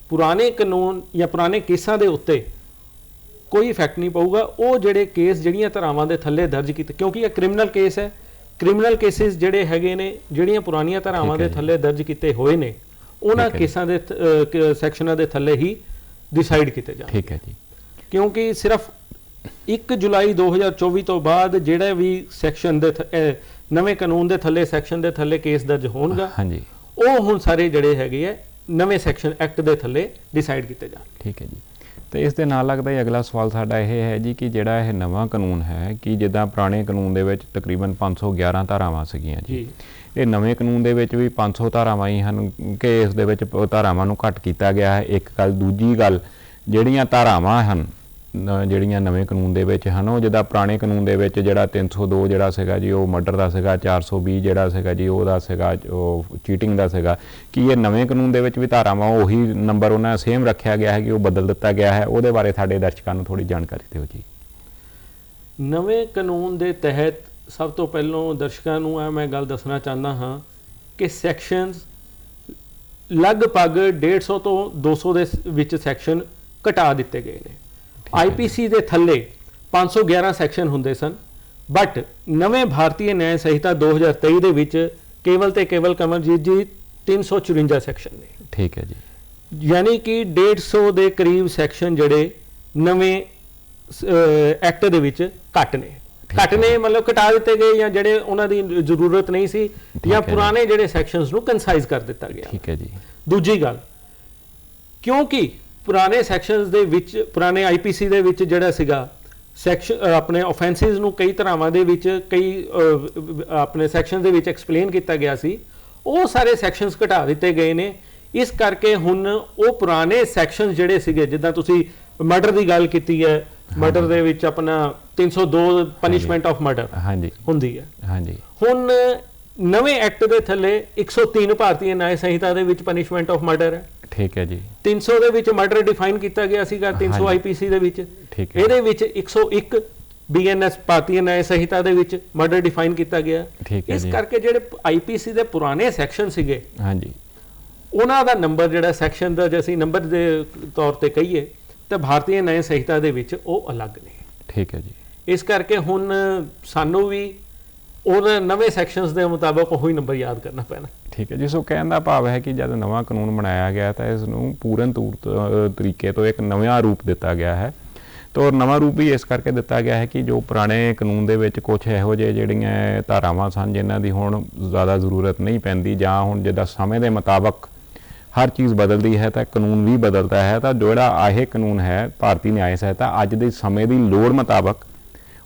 ਪੁਰਾਣੇ ਕਾਨੂੰਨ ਜਾਂ ਪੁਰਾਣੇ ਕੇਸਾਂ ਦੇ ਉੱਤੇ ਕੋਈ ਇਫੈਕਟ ਨਹੀਂ ਪਊਗਾ। ਉਹ ਜਿਹੜੇ ਕੇਸ ਜਿਹੜੀਆਂ ਧਾਰਾਵਾਂ ਦੇ ਥੱਲੇ ਦਰਜ ਕੀਤੇ ਕਿਉਂਕਿ ਇਹ ਕ੍ਰਿਮੀਨਲ ਕੇਸ ਹੈ। ਕ੍ਰਿਮੀਨਲ ਕੇਸਿਸ ਜਿਹੜੇ ਹੈਗੇ ਨੇ ਜਿਹੜੀਆਂ ਪੁਰਾਣੀਆਂ ਧਾਰਾਵਾਂ ਦੇ। ਥੱਲੇ ਦਰਜ ਕੀਤੇ ਹੋਏ ਨੇ ਉਹਨਾਂ। ਕੇਸਾਂ ਦੇ ਸੈਕਸ਼ਨਾਂ ਦੇ ਥੱਲੇ ਹੀ ਡਿਸਾਈਡ ਕੀਤੇ ਜਾਣ ਠੀਕ ਹੈ ਜੀ। ਕਿਉਂਕਿ ਸਿਰਫ 1 ਜੁਲਾਈ 2024 ਤੋਂ ਬਾਅਦ ਜਿਹੜਾ ਵੀ ਸੈਕਸ਼ਨ ਦੇ ਨਵੇਂ ਕਾਨੂੰਨ ਦੇ ਥੱਲੇ ਸੈਕਸ਼ਨ ਦੇ ਥੱਲੇ ਕੇਸ ਦਰਜ ਹੋਣਗਾ ਹਾਂਜੀ। ਉਹ ਹੁਣ ਸਾਰੇ ਜਿਹੜੇ ਹੈਗੇ ਆ ਨਵੇਂ ਸੈਕਸ਼ਨ ਐਕਟ ਦੇ ਥੱਲੇ ਡਿਸਾਈਡ ਕੀਤੇ ਜਾਣ। ਠੀਕ ਹੈ ਜੀ। ਤੇ ਇਸ ਦੇ ਨਾਲ ਲੱਗਦਾ ਹੀ ਅਗਲਾ ਸਵਾਲ ਸਾਡਾ ਇਹ ਹੈ ਜੀ ਕਿ ਜਿਹੜਾ ਇਹ ਨਵਾਂ ਕਾਨੂੰਨ ਹੈ ਕਿ ਜਿੱਦਾਂ ਪੁਰਾਣੇ ਕਾਨੂੰਨ ਦੇ ਵਿੱਚ ਤਕਰੀਬਨ 511 ਧਾਰਾਵਾਂ ਸੀਗੀਆਂ ਜੀ ਇਹ ਨਵੇਂ ਕਾਨੂੰਨ ਦੇ ਵਿੱਚ ਵੀ 500 ਧਾਰਾਵਾਂ ਹੀ ਹਨ ਕਿ ਇਸ ਦੇ ਵਿੱਚ ਧਾਰਾਵਾਂ ਨੂੰ ਘੱਟ ਕੀਤਾ ਗਿਆ ਹੈ। ਇੱਕ ਗੱਲ ਦੂਜੀ ਗੱਲ ਜਿਹੜੀਆਂ ਧਾਰਾਵਾਂ ਹਨ ਜਿਹੜੀਆਂ ਨਵੇਂ ਕਾਨੂੰਨ ਦੇ ਵਿੱਚ ਹਨ, ਉਹ ਜਿੱਦਾਂ ਪੁਰਾਣੇ ਕਾਨੂੰਨ ਦੇ ਵਿੱਚ ਜਿਹੜਾ 302 ਜਿਹੜਾ ਸੀਗਾ ਜੀ, ਉਹ ਮਰਡਰ ਦਾ ਸੀਗਾ 420 ਜਿਹੜਾ ਸੀਗਾ ਜੀ ਉਹਦਾ ਸੀਗਾ, ਉਹ ਚੀਟਿੰਗ ਦਾ ਸੀਗਾ। ਕਿ ਇਹ ਨਵੇਂ ਕਾਨੂੰਨ ਦੇ ਵਿੱਚ ਵੀ ਧਾਰਾਵਾਂ ਉਹੀ ਨੰਬਰ ਉਹਨਾਂ ਸੇਮ ਰੱਖਿਆ ਗਿਆ ਹੈ ਕਿ ਉਹ ਬਦਲ ਦਿੱਤਾ ਗਿਆ ਹੈ? ਉਹਦੇ ਬਾਰੇ ਸਾਡੇ ਦਰਸ਼ਕਾਂ ਨੂੰ ਥੋੜੀ ਜਾਣਕਾਰੀ ਦਿਓ ਜੀ। ਨਵੇਂ ਕਾਨੂੰਨ ਦੇ ਤਹਿਤ ਸਭ ਤੋਂ ਪਹਿਲਾਂ ਦਰਸ਼ਕਾਂ ਨੂੰ ਇਹ ਮੈਂ ਗੱਲ ਦੱਸਣਾ ਚਾਹੁੰਦਾ ਹਾਂ ਕਿ ਸੈਕਸ਼ਨਸ ਲਗਭਗ 150 ਤੋਂ 200 ਦੇ ਵਿੱਚ ਸੈਕਸ਼ਨ ਘਟਾ ਦਿੱਤੇ ਗਏ ਨੇ। ਆਈਪੀਸੀ ਦੇ ਥੱਲੇ 511 ਸੈਕਸ਼ਨ ਹੁੰਦੇ ਸਨ ਬਟ ਨਵੇਂ ਭਾਰਤੀ ਨਿਆਂ ਸੰਹਿਤਾ 2023 ਦੇ ਵਿੱਚ ਕੇਵਲ ਤੇ ਕੇਵਲ ਕਮਲਜੀਤ ਜੀ 354 ਸੈਕਸ਼ਨ ਨੇ। ਠੀਕ ਹੈ ਜੀ। ਯਾਨੀ ਕਿ 150 ਦੇ ਕਰੀਬ ਸੈਕਸ਼ਨ ਜਿਹੜੇ ਨਵੇਂ ਐਕਟ ਦੇ ਵਿੱਚ ਘੱਟ ਨੇ। ਘੱਟ ਨੇ ਮਤਲਬ ਘਟਾ ਦਿੱਤੇ ਗਏ ਜਾਂ ਜਿਹੜੇ ਉਹਨਾਂ ਦੀ ਜ਼ਰੂਰਤ ਨਹੀਂ ਸੀ ਜਾਂ। ਪੁਰਾਣੇ ਜਿਹੜੇ ਸੈਕਸ਼ਨਸ ਨੂੰ ਕੰਸਾਈਜ਼ ਕਰ ਦਿੱਤਾ ਗਿਆ। ਠੀਕ ਹੈ ਜੀ। ਦੂਜੀ ਗੱਲ ਕਿਉਂਕਿ ਪੁਰਾਣੇ ਸੈਕਸ਼ਨਸ ਦੇ ਵਿੱਚ ਪੁਰਾਣੇ ਆਈਪੀਸੀ ਦੇ ਵਿੱਚ ਜਿਹੜਾ ਸੀਗਾ ਸੈਕਸ਼ਨ ਆਪਣੇ ਆਫੈਂਸਿਸ ਨੂੰ ਕਈ ਤਰ੍ਹਾਂਵਾਂ ਦੇ ਵਿੱਚ ਕਈ ਆਪਣੇ ਸੈਕਸ਼ਨ ਦੇ ਵਿੱਚ ਐਕਸਪਲੇਨ ਕੀਤਾ ਗਿਆ ਸੀ। ਉਹ ਸਾਰੇ ਸੈਕਸ਼ਨਸ ਘਟਾ ਦਿੱਤੇ ਗਏ ਨੇ। ਇਸ ਕਰਕੇ ਹੁਣ ਉਹ ਪੁਰਾਣੇ ਸੈਕਸ਼ਨ ਜਿਹੜੇ ਸੀਗੇ ਜਿੱਦਾਂ ਤੁਸੀਂ ਮਰਡਰ ਦੀ ਗੱਲ ਕੀਤੀ ਹੈ ਮਰਡਰ ਦੇ ਵਿੱਚ ਆਪਣਾ 302 ਪਨਿਸ਼ਮੈਂਟ ਆਫ ਮਰਡਰ ਹਾਂਜੀ। ਹੁੰਦੀ ਹੈ। ਹਾਂਜੀ। ਹੁਣ ਨਵੇਂ ਐਕਟ ਦੇ ਥੱਲੇ 103 ਭਾਰਤੀ ਨਿਆਂ ਸੰਹਿਤਾ ਦੇ ਵਿੱਚ ਪਨਿਸ਼ਮੈਂਟ ਆਫ ਮਰਡਰ ਹੈ। ਠੀਕ ਹੈ ਜੀ 300 ਦੇ ਵਿੱਚ ਮਰਡਰ ਡਿਫਾਈਨ ਕੀਤਾ ਗਿਆ ਸੀਗਾ 300 ਹਾਂਜੀ। ਆਈਪੀਸੀ ਦੇ ਵਿੱਚ। ਇਹਦੇ ਵਿੱਚ 101 ਬੀਐਨਐਸ ਭਾਰਤੀ ਨਿਆਂ ਸੰਹਿਤਾ ਦੇ ਵਿੱਚ ਮਰਡਰ ਡਿਫਾਈਨ ਕੀਤਾ ਗਿਆ ਇਸ। ਕਰਕੇ ਜਿਹੜੇ ਆਈਪੀਸੀ ਦੇ ਪੁਰਾਣੇ ਸੈਕਸ਼ਨ ਸੀਗੇ ਹਾਂਜੀ ਉਹਨਾਂ ਦਾ ਨੰਬਰ ਜਿਹੜਾ ਸੈਕਸ਼ਨ ਦਾ ਜੇ ਅਸੀਂ ਨੰਬਰ ਦੇ ਤੌਰ ਤੇ ਕਹੀਏ ਤਾਂ ਭਾਰਤੀ ਨਿਆਂ ਸੰਹਿਤਾ ਦੇ ਵਿੱਚ ਉਹ ਅਲੱਗ ਨੇ ਠੀਕ ਹੈ ਜੀ ਇਸ ਕਰਕੇ ਹੁਣ ਸਾਨੂੰ ਵੀ ਉਹਨਾਂ ਨਵੇਂ ਸੈਕਸ਼ਨਸ ਦੇ ਮੁਤਾਬਕ ਉਹੀ ਨੰਬਰ ਯਾਦ ਕਰਨਾ ਪੈਣਾ। ਠੀਕ ਹੈ ਜੀ, ਸੋ ਕਹਿਣ ਦਾ ਭਾਵ ਹੈ ਕਿ ਜਦ ਨਵਾਂ ਕਾਨੂੰਨ ਬਣਾਇਆ ਗਿਆ ਤਾਂ ਇਸ ਨੂੰ ਪੂਰਨ ਤੌਰ ਤਰੀਕੇ ਤੋਂ ਇੱਕ ਨਵਾਂ ਰੂਪ ਦਿੱਤਾ ਗਿਆ ਹੈ। ਤੋ ਨਵਾਂ ਰੂਪ ਵੀ ਇਸ ਕਰਕੇ ਦਿੱਤਾ ਗਿਆ ਹੈ ਕਿ ਜੋ ਪੁਰਾਣੇ ਕਾਨੂੰਨ ਦੇ ਵਿੱਚ ਕੁਝ ਇਹੋ ਜਿਹੇ ਜਿਹੜੀਆਂ ਧਾਰਾਵਾਂ ਸਨ ਜਿਨ੍ਹਾਂ ਦੀ ਹੁਣ ਜ਼ਿਆਦਾ ਜ਼ਰੂਰਤ ਨਹੀਂ ਪੈਂਦੀ ਜਾਂ ਹੁਣ ਜਿੱਦਾਂ ਸਮੇਂ ਦੇ ਮੁਤਾਬਕ ਹਰ ਚੀਜ਼ ਬਦਲਦੀ ਹੈ ਤਾਂ ਕਾਨੂੰਨ ਵੀ ਬਦਲਦਾ ਹੈ, ਤਾਂ ਜਿਹੜਾ ਆਹੇ ਕਾਨੂੰਨ ਹੈ, ਭਾਰਤੀ ਨਿਆਂ ਸਹਾਇਤਾ, ਅੱਜ ਦੇ ਸਮੇਂ ਦੀ ਲੋੜ ਮੁਤਾਬਕ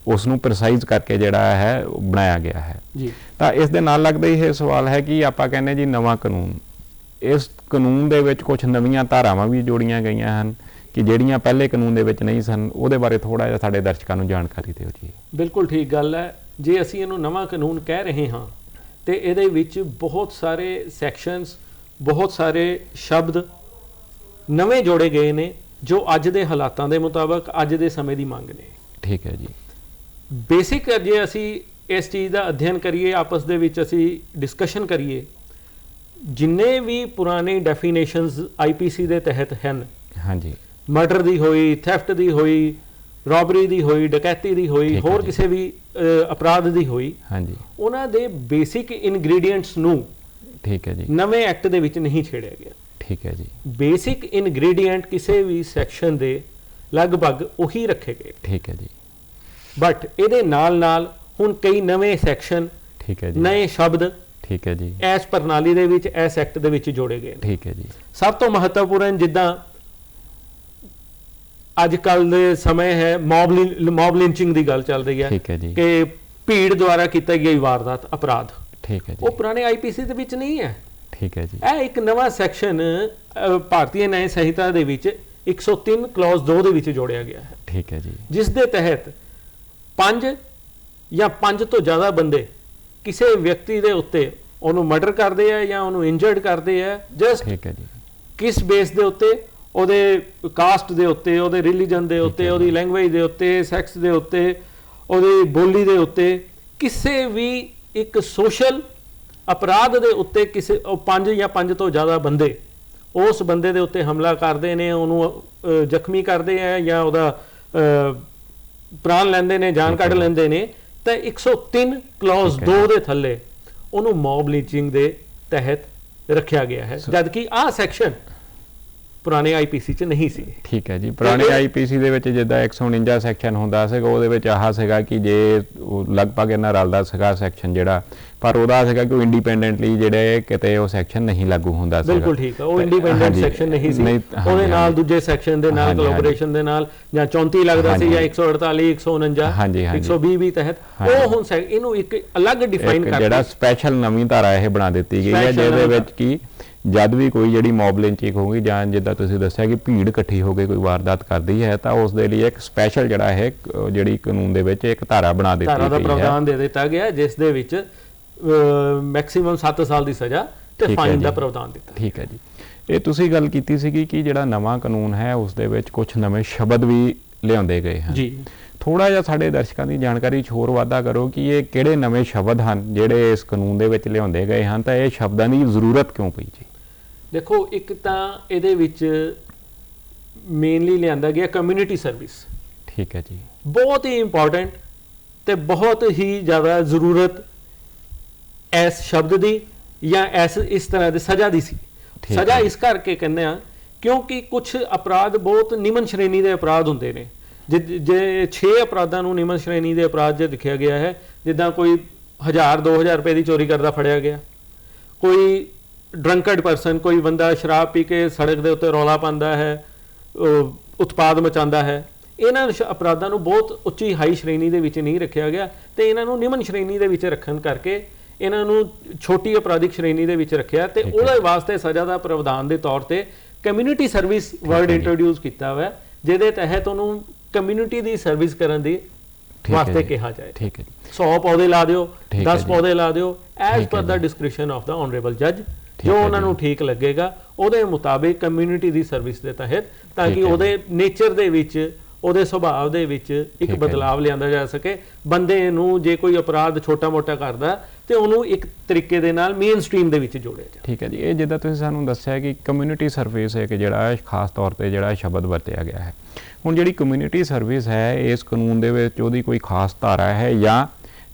ਉਸ ਨੂੰ ਪ੍ਰੀਸਾਈਜ਼ ਕਰਕੇ ਜਿਹੜਾ ਹੈ ਬਣਾਇਆ ਗਿਆ ਹੈ। ਜੀ। ਤਾਂ ਇਸ ਦੇ ਨਾਲ ਲੱਗਦਾ ਹੀ ਇਹ ਸਵਾਲ ਹੈ ਕਿ ਆਪਾਂ ਕਹਿੰਦੇ ਜੀ ਨਵਾਂ ਕਾਨੂੰਨ। ਇਸ ਕਾਨੂੰਨ ਦੇ ਵਿੱਚ ਕੁਝ ਨਵੀਆਂ ਧਾਰਾਵਾਂ ਵੀ ਜੋੜੀਆਂ ਗਈਆਂ ਹਨ ਕਿ ਜਿਹੜੀਆਂ ਪਹਿਲੇ ਕਾਨੂੰਨ ਦੇ ਵਿੱਚ ਨਹੀਂ ਸਨ ਉਹਦੇ ਬਾਰੇ ਥੋੜਾ ਜਿਹਾ ਸਾਡੇ ਦਰਸ਼ਕਾਂ ਨੂੰ ਜਾਣਕਾਰੀ ਦਿਓ ਜੀ। ਬਿਲਕੁਲ ਠੀਕ ਗੱਲ ਹੈ। ਜੇ ਅਸੀਂ ਇਹਨੂੰ ਨਵਾਂ ਕਾਨੂੰਨ ਕਹਿ ਰਹੇ ਹਾਂ ਤੇ ਇਹਦੇ ਵਿੱਚ ਬਹੁਤ ਸਾਰੇ ਸੈਕਸ਼ਨਸ ਬਹੁਤ ਸਾਰੇ ਸ਼ਬਦ ਨਵੇਂ ਜੋੜੇ ਗਏ ਨੇ ਜੋ ਅੱਜ ਦੇ ਹਾਲਾਤਾਂ ਦੇ ਮੁਤਾਬਕ ਅੱਜ ਦੇ ਸਮੇਂ ਦੀ ਮੰਗ ਨੇ। ਠੀਕ ਹੈ ਜੀ। ਬੇਸਿਕ ਜੇ ਅਸੀਂ ਇਸ ਚੀਜ਼ ਦਾ ਅਧਿਐਨ ਕਰੀਏ ਆਪਸ ਦੇ ਵਿੱਚ ਅਸੀਂ ਡਿਸਕਸ਼ਨ ਕਰੀਏ ਜਿੰਨੇ ਵੀ ਪੁਰਾਣੇ ਡੈਫੀਨੇਸ਼ਨਸ ਆਈਪੀਸੀ ਦੇ ਤਹਿਤ ਹਨ ਹਾਂਜੀ। ਮਰਡਰ ਦੀ ਹੋਈ ਥੈਫਟ ਦੀ ਹੋਈ ਰੋਬਰੀ ਦੀ ਹੋਈ ਡਕੈਤੀ ਦੀ ਹੋਈ ਹੋਰ। ਕਿਸੇ ਵੀ ਅਪਰਾਧ ਦੀ ਹੋਈ ਹਾਂਜੀ। ਉਹਨਾਂ ਦੇ ਬੇਸਿਕ ਇਨਗਰੀਡੀਐਂਟਸ ਨੂੰ ਠੀਕ ਹੈ ਜੀ। ਨਵੇਂ ਐਕਟ ਦੇ ਵਿੱਚ ਨਹੀਂ ਛੇੜਿਆ ਗਿਆ। ਠੀਕ ਹੈ ਜੀ। ਬੇਸਿਕ ਇਨਗਰੀਡੀਐਂਟ ਕਿਸੇ ਵੀ ਸੈਕਸ਼ਨ ਦੇ ਲਗਭਗ ਉਹੀ ਰੱਖੇ ਗਏ। ਠੀਕ ਹੈ ਜੀ। ਬਟ ਇਹਦੇ ਨਾਲ ਨਾਲ ਹੁਣ ਕਈ ਨਵੇਂ ਸੈਕਸ਼ਨ ਠੀਕ ਹੈ ਜੀ। ਨਵੇਂ ਸ਼ਬਦ ਠੀਕ ਹੈ ਜੀ। ਇਸ ਪ੍ਰਣਾਲੀ ਦੇ ਵਿੱਚ ਇਸ ਐਕਟ ਦੇ ਵਿੱਚ ਜੋੜੇ ਗਏ ਠੀਕ ਹੈ ਜੀ। ਸਭ ਤੋਂ ਮਹੱਤਵਪੂਰਨ ਜਿੱਦਾਂ ਅੱਜ ਕੱਲ ਦੇ ਸਮੇਂ ਹੈ ਮੌਬ ਮੌਬ ਲਿੰਚਿੰਗ ਦੀ ਗੱਲ ਚੱਲ ਰਹੀ ਹੈ ਠੀਕ ਹੈ ਜੀ। ਕਿ ਭੀੜ ਦੁਆਰਾ ਕੀਤਾ ਗਿਆ ਵਾਰਦਾਤ ਅਪਰਾਧ। ਠੀਕ ਹੈ ਉਹ ਜੀ ਪੁਰਾਣੇ ਆਈਪੀਸੀ ਦੇ ਵਿੱਚ ਨਹੀਂ ਹੈ। ਠੀਕ ਹੈ ਜੀ। ਇਹ ਇੱਕ ਨਵਾਂ ਸੈਕਸ਼ਨ ਭਾਰਤੀ ਨਿਆਂ ਸੰਹਿਤਾ ਦੇ ਵਿੱਚ 103 ਕਲੌਜ਼ 2 ਦੇ ਵਿੱਚ ਜੋੜਿਆ ਗਿਆ ਹੈ। ਠੀਕ ਹੈ ਜੀ। ਜਿਸ ਦੇ ਤਹਿਤ ਪੰਜ ਜਾਂ ਪੰਜ ਤੋਂ ਜ਼ਿਆਦਾ ਬੰਦੇ ਕਿਸੇ ਵਿਅਕਤੀ ਦੇ ਉੱਤੇ ਉਹਨੂੰ ਮਰਡਰ ਕਰਦੇ ਆ ਜਾਂ ਉਹਨੂੰ ਇੰਜਰਡ ਕਰਦੇ ਆ ਜਸਟ ਠੀਕ ਹੈ ਜੀ। ਕਿਸ ਬੇਸ ਦੇ ਉੱਤੇ ਉਹਦੇ ਕਾਸਟ ਦੇ ਉੱਤੇ ਉਹਦੇ ਰਿਲੀਜਨ ਦੇ ਉੱਤੇ ਉਹਦੀ ਲੈਂਗੁਏਜ ਦੇ ਉੱਤੇ ਸੈਕਸ ਦੇ ਉੱਤੇ ਉਹਦੀ ਬੋਲੀ ਦੇ ਉੱਤੇ ਕਿਸੇ ਵੀ ਇੱਕ ਸੋਸ਼ਲ ਅਪਰਾਧ ਦੇ ਉੱਤੇ ਕਿਸੇ ਉਹ ਪੰਜ ਜਾਂ ਪੰਜ ਤੋਂ ਜ਼ਿਆਦਾ ਬੰਦੇ ਉਸ ਬੰਦੇ ਦੇ ਉੱਤੇ ਹਮਲਾ ਕਰਦੇ ਨੇ ਉਹਨੂੰ ਜ਼ਖਮੀ ਕਰਦੇ ਆ ਜਾਂ ਉਹਦਾ ਪ੍ਰਾਣ ਲੈਂਦੇ ਨੇ ਜਾਨ ਹੈ ਕੱਢ। ਲੈਂਦੇ ਨੇ ਤਾਂ 103 ਕਲੌਜ਼ ਠੀਕ ਹੈ 2 ਦੇ ਥੱਲੇ ਉਹਨੂੰ ਮੌਬ ਲੀਚਿੰਗ ਦੇ ਤਹਿਤ ਰੱਖਿਆ ਗਿਆ ਹੈ ਜਦਕਿ ਆਹ ਸੈਕਸ਼ਨ ਪੁਰਾਣੇ ਆਈਪੀਸੀ 'ਚ ਨਹੀਂ ਸੀ ਠੀਕ ਹੈ ਜੀ ਪੁਰਾਣੇ ਆਈਪੀਸੀ ਦੇ ਵਿੱਚ ਜਿੱਦਾਂ 149 ਸੈਕਸ਼ਨ ਹੁੰਦਾ ਸੀਗਾ ਉਹਦੇ ਵਿੱਚ ਆਹ ਸੀਗਾ ਕਿ ਜੇ ਉਹ ਲਗਭਗ ਇਹਨਾਂ ਰਲਦਾ ਸੀਗਾ ਸੈਕਸ਼ਨ ਜਿਹੜਾ ਪਰ ਉਹਦਾ ਸੀਗਾ ਕਿ ਉਹ ਇੰਡੀਪੈਂਡੈਂਟਲੀ ਜਿਹੜੇ ਕਿਤੇ ਉਹ ਸੈਕਸ਼ਨ ਨਹੀਂ ਲਾਗੂ ਹੁੰਦਾ ਸੀਗਾ ਬਿਲਕੁਲ ਠੀਕ ਹੈ ਉਹ ਇੰਡੀਪੈਂਡੈਂਟ ਸੈਕਸ਼ਨ ਨਹੀਂ ਸੀ ਉਹਦੇ ਨਾਲ। ਦੂਜੇ ਸੈਕਸ਼ਨ ਦੇ ਨਾਲ। ਕੋਲੈਬੋਰੇਸ਼ਨ ਦੇ ਨਾਲ ਜਾਂ 34 ਲੱਗਦਾ ਸੀ। ਜਾਂ 148 149 ਹਾਂਜੀ, ਹਾਂਜੀ। 120 ਵੀ ਤਹਿਤ। ਉਹ ਹੁਣ ਇਹਨੂੰ ਇੱਕ ਅਲੱਗ ਡਿਫਾਈਨ ਕਰਕੇ ਜਿਹੜਾ ਸਪੈਸ਼ਲ ਨਵੀਂ ਧਾਰਾ ਇਹ ਬਣਾ ਦਿੱਤੀ ਗਈ ਹੈ ਜਿਹਦੇ ਵਿੱਚ ਕੀ ਜਦ ਵੀ ਕੋਈ ਜਿਹੜੀ ਮੌਬ ਲਿੰਚਿੰਗ ਹੋਊਗੀ ਜਾਂ ਜਿੱਦਾਂ ਤੁਸੀਂ ਦੱਸਿਆ ਕਿ ਭੀੜ ਇਕੱਠੀ ਹੋ ਕੇ ਕੋਈ ਵਾਰਦਾਤ ਕਰਦੀ ਹੈ ਤਾਂ ਉਸ ਦੇ ਲਈ ਇੱਕ ਸਪੈਸ਼ਲ ਜਿਹੜਾ ਹੈ ਜਿਹੜੀ ਕਾਨੂੰਨ ਦੇ ਵਿੱਚ ਇੱਕ ਧਾਰਾ ਬਣਾ ਦਿੱਤੀ ਧਾਰਾ ਦਾ ਗਈ ਹੈ। ਪ੍ਰਾਵਧਾਨ ਦੇ ਦਿੱਤਾ ਗਿਆ ਜਿਸ ਦੇ ਵਿੱਚ ਮੈਕਸਿਮਮ 7 ਸਾਲ ਦੀ ਸਜ਼ਾ ਤੇ ਫਾਈਨ ਦਾ। ਪ੍ਰਾਵਧਾਨ ਦਿੱਤਾ। ਠੀਕ ਹੈ ਜੀ। ਇਹ ਤੁਸੀਂ ਗੱਲ ਕੀਤੀ ਸੀਗੀ ਕਿ ਜਿਹੜਾ ਨਵਾਂ ਕਾਨੂੰਨ ਹੈ ਉਸ ਦੇ ਵਿੱਚ ਕੁਝ ਨਵੇਂ ਸ਼ਬਦ ਵੀ ਲਿਆਉਂਦੇ ਗਏ ਹਨ। ਜੀ। ਥੋੜਾ ਜਿਹਾ ਸਾਡੇ ਦਰਸ਼ਕਾਂ ਦੀ ਜਾਣਕਾਰੀ 'ਚ ਹੋਰ ਵਾਧਾ ਕਰੋ ਕਿ ਇਹ ਕਿਹੜੇ ਨਵੇਂ ਸ਼ਬਦ ਹਨ ਜਿਹੜੇ ਇਸ ਕਾਨੂੰਨ ਦੇ ਵਿੱਚ ਲਿਆਉਂਦੇ ਗਏ ਹਨ ਤਾਂ ਇਹ ਸ਼ਬਦਾਂ ਦੀ ਜ਼ਰੂਰਤ ਕਿਉਂ ਪਈ ਜੀ? ਦੇਖੋ ਇੱਕ ਤਾਂ ਇਹਦੇ ਵਿੱਚ ਮੇਨਲੀ ਲਿਆਂਦਾ ਗਿਆ ਕਮਿਊਨਿਟੀ ਸਰਵਿਸ ਠੀਕ ਹੈ ਜੀ। ਬਹੁਤ ਹੀ ਇੰਪੋਰਟੈਂਟ ਤੇ ਬਹੁਤ ਹੀ ਜ਼ਿਆਦਾ ਜ਼ਰੂਰਤ ਇਸ ਸ਼ਬਦ ਦੀ ਜਾਂ ਇਸ ਇਸ ਤਰ੍ਹਾਂ ਦੀ ਸਜ਼ਾ ਦੀ ਸੀ। ਸਜ਼ਾ। ਇਸ ਕਰਕੇ ਕਹਿੰਦੇ ਆ ਕਿਉਂਕਿ ਕੁਝ ਅਪਰਾਧ ਬਹੁਤ ਨਿਮਨ ਸ਼੍ਰੇਣੀ ਦੇ ਅਪਰਾਧ ਹੁੰਦੇ ਨੇ। ਜਿ- ਜੇ 6 ਅਪਰਾਧਾਂ ਨੂੰ ਨਿਮਨ ਸ਼੍ਰੇਣੀ ਦੇ ਅਪਰਾਧ 'ਚ ਲਿਖਿਆ ਗਿਆ ਹੈ ਜਿੱਦਾਂ ਕੋਈ 1000 2000 ਰੁਪਏ ਦੀ ਚੋਰੀ ਕਰਦਾ ਫੜਿਆ ਗਿਆ ਕੋਈ ਡਰੰਕਡ ਪਰਸਨ ਕੋਈ ਬੰਦਾ ਸ਼ਰਾਬ ਪੀ ਕੇ ਸੜਕ ਦੇ ਉੱਤੇ ਰੌਲਾ ਪਾਉਂਦਾ ਹੈ ਉਤਪਾਦ ਮਚਾਉਂਦਾ ਹੈ ਇਹਨਾਂ ਅਪਰਾਧਾਂ ਨੂੰ ਬਹੁਤ ਉੱਚੀ ਹਾਈ ਸ਼੍ਰੇਣੀ ਦੇ ਵਿੱਚ ਨਹੀਂ ਰੱਖਿਆ ਗਿਆ ਤੇ ਇਹਨਾਂ ਨੂੰ ਨਿਮਨ ਸ਼੍ਰੇਣੀ ਦੇ ਵਿੱਚ ਰੱਖਣ ਕਰਕੇ ਇਹਨਾਂ ਨੂੰ ਛੋਟੀ ਅਪਰਾਧਿਕ ਸ਼੍ਰੇਣੀ ਦੇ ਵਿੱਚ ਰੱਖਿਆ ਤੇ। ਉਹਦੇ ਵਾਸਤੇ ਸਜ਼ਾ ਦਾ ਪ੍ਰਾਵਧਾਨ ਦੇ ਤੌਰ ਤੇ ਕਮਿਊਨਿਟੀ ਸਰਵਿਸ ਵਰਡ। ਇੰਟਰੋਡਿਊਸ ਕੀਤਾ ਹੋਇਆ ਜਿਹਦੇ ਤਹਿਤ ਉਹਨੂੰ ਕਮਿਊਨਿਟੀ ਦੀ ਸਰਵਿਸ ਕਰਨ ਦੀ ਵਾਸਤੇ। ਕਿਹਾ ਜਾਏ ਠੀਕ ਹੈ ਜੀ 100 ਪੌਦੇ ਲਾ ਦਿਓ ਠੀਕ ਹੈ 10 ਜੀ। ਪੌਦੇ ਲਾ ਦਿਓ ਹੈ ਪਰ ਦਾ। ਡਿਸਕ੍ਰਿਪਸ਼ਨ ਆਫ ਦਾ ਆਨਰੇਬਲ ਜੱਜ ਜੋ ਹੈ ਉਹਨਾਂ। ਨੂੰ ਠੀਕ ਲੱਗੇਗਾ ਉਹਦੇ ਮੁਤਾਬਿਕ ਕਮਿਊਨਿਟੀ ਦੀ ਸਰਵਿਸ ਦੇ ਤਹਿਤ ਤਾਂ ਕਿ ਹੈ। ਉਹਦੇ ਨੇਚਰ ਦੇ ਵਿੱਚ ਉਹਦੇ ਸੁਭਾਅ ਦੇ ਵਿੱਚ ਇੱਕ ਹੈ ਬਦਲਾਵ ਲਿਆਂਦਾ ਜਾ ਸਕੇ। ਬੰਦੇ ਨੂੰ ਜੇ ਕੋਈ ਅਪਰਾਧ ਛੋਟਾ-ਮੋਟਾ ਕਰਦਾ ਤੇ ਉਹਨੂੰ ਇੱਕ ਤਰੀਕੇ ਦੇ ਨਾਲ ਮੇਨ ਸਟ੍ਰੀਮ ਦੇ ਵਿੱਚ ਜੋੜਿਆ ਜਾ ਠੀਕ ਹੈ ਜੀ। ਇਹ ਜਿੱਦਾਂ ਤੁਸੀਂ ਸਾਨੂੰ ਦੱਸਿਆ ਕਿ ਕਮਿਊਨਿਟੀ ਸਰਵਿਸ ਇੱਕ ਜਿਹੜਾ ਹੈ ਖਾਸ ਤੌਰ ਤੇ ਜਿਹੜਾ ਸ਼ਬਦ ਵਰਤਿਆ ਗਿਆ ਹੈ। ਹੁਣ ਜਿਹੜੀ ਕਮਿਊਨਿਟੀ ਸਰਵਿਸ ਹੈ ਇਸ ਕਾਨੂੰਨ ਦੇ ਵਿੱਚ ਉਹਦੀ ਕੋਈ ਖਾਸ ਧਾਰਾ ਹੈ ਜਾਂ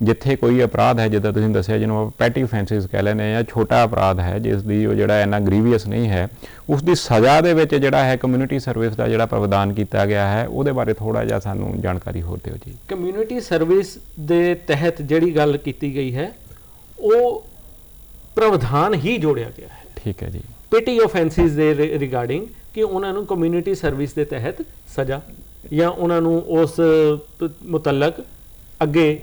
ਜਿੱਥੇ ਕੋਈ ਅਪਰਾਧ ਹੈ ਜਿੱਦਾਂ ਤੁਸੀਂ ਦੱਸਿਆ ਜਿਹਨੂੰ ਆਪਾਂ ਪੈਟੀ ਫੈਂਸਿਸ ਕਹਿ ਹਾਂ ਜਾਂ ਛੋਟਾ ਅਪਰਾਧ ਹੈ ਜਿਸ ਦੀ ਉਹ ਜਿਹੜਾ ਇੰਨਾ ਗ੍ਰੀਵੀਅਸ ਨਹੀਂ ਹੈ ਉਸ ਦੀ ਸਜ਼ਾ ਦੇ ਵਿੱਚ ਜਿਹੜਾ ਹੈ ਕਮਿਊਨਿਟੀ ਸਰਵਿਸ ਦਾ ਜਿਹੜਾ ਪ੍ਰਵਧਾਨ ਕੀਤਾ ਗਿਆ ਹੈ ਉਹਦੇ ਬਾਰੇ ਥੋੜਾ ਜਿਹਾ ਸਾਨੂੰ ਜਾਣਕਾਰੀ ਹੋਰ ਦਿਓ ਜੀ। ਕਮਿਊਨਿਟੀ ਸਰਵਿਸ ਦੇ ਤਹਿਤ ਜਿਹੜੀ ਗੱਲ ਕੀਤੀ ਗਈ ਹੈ ਉਹ ਪ੍ਰਾਵਧਾਨ ਹੀ ਜੋੜਿਆ ਗਿਆ ਹੈ। ਠੀਕ ਹੈ ਜੀ। ਪਿਟੀ ਆਫੈਂਸਿਸ ਦੇ ਰਿਗਾਰਡਿੰਗ ਕਿ ਉਹਨਾਂ ਨੂੰ ਕਮਿਊਨਿਟੀ ਸਰਵਿਸ ਦੇ ਤਹਿਤ ਸਜ਼ਾ ਜਾਂ ਉਹਨਾਂ ਨੂੰ ਉਸ ਮੁਤਲਕ ਅੱਗੇ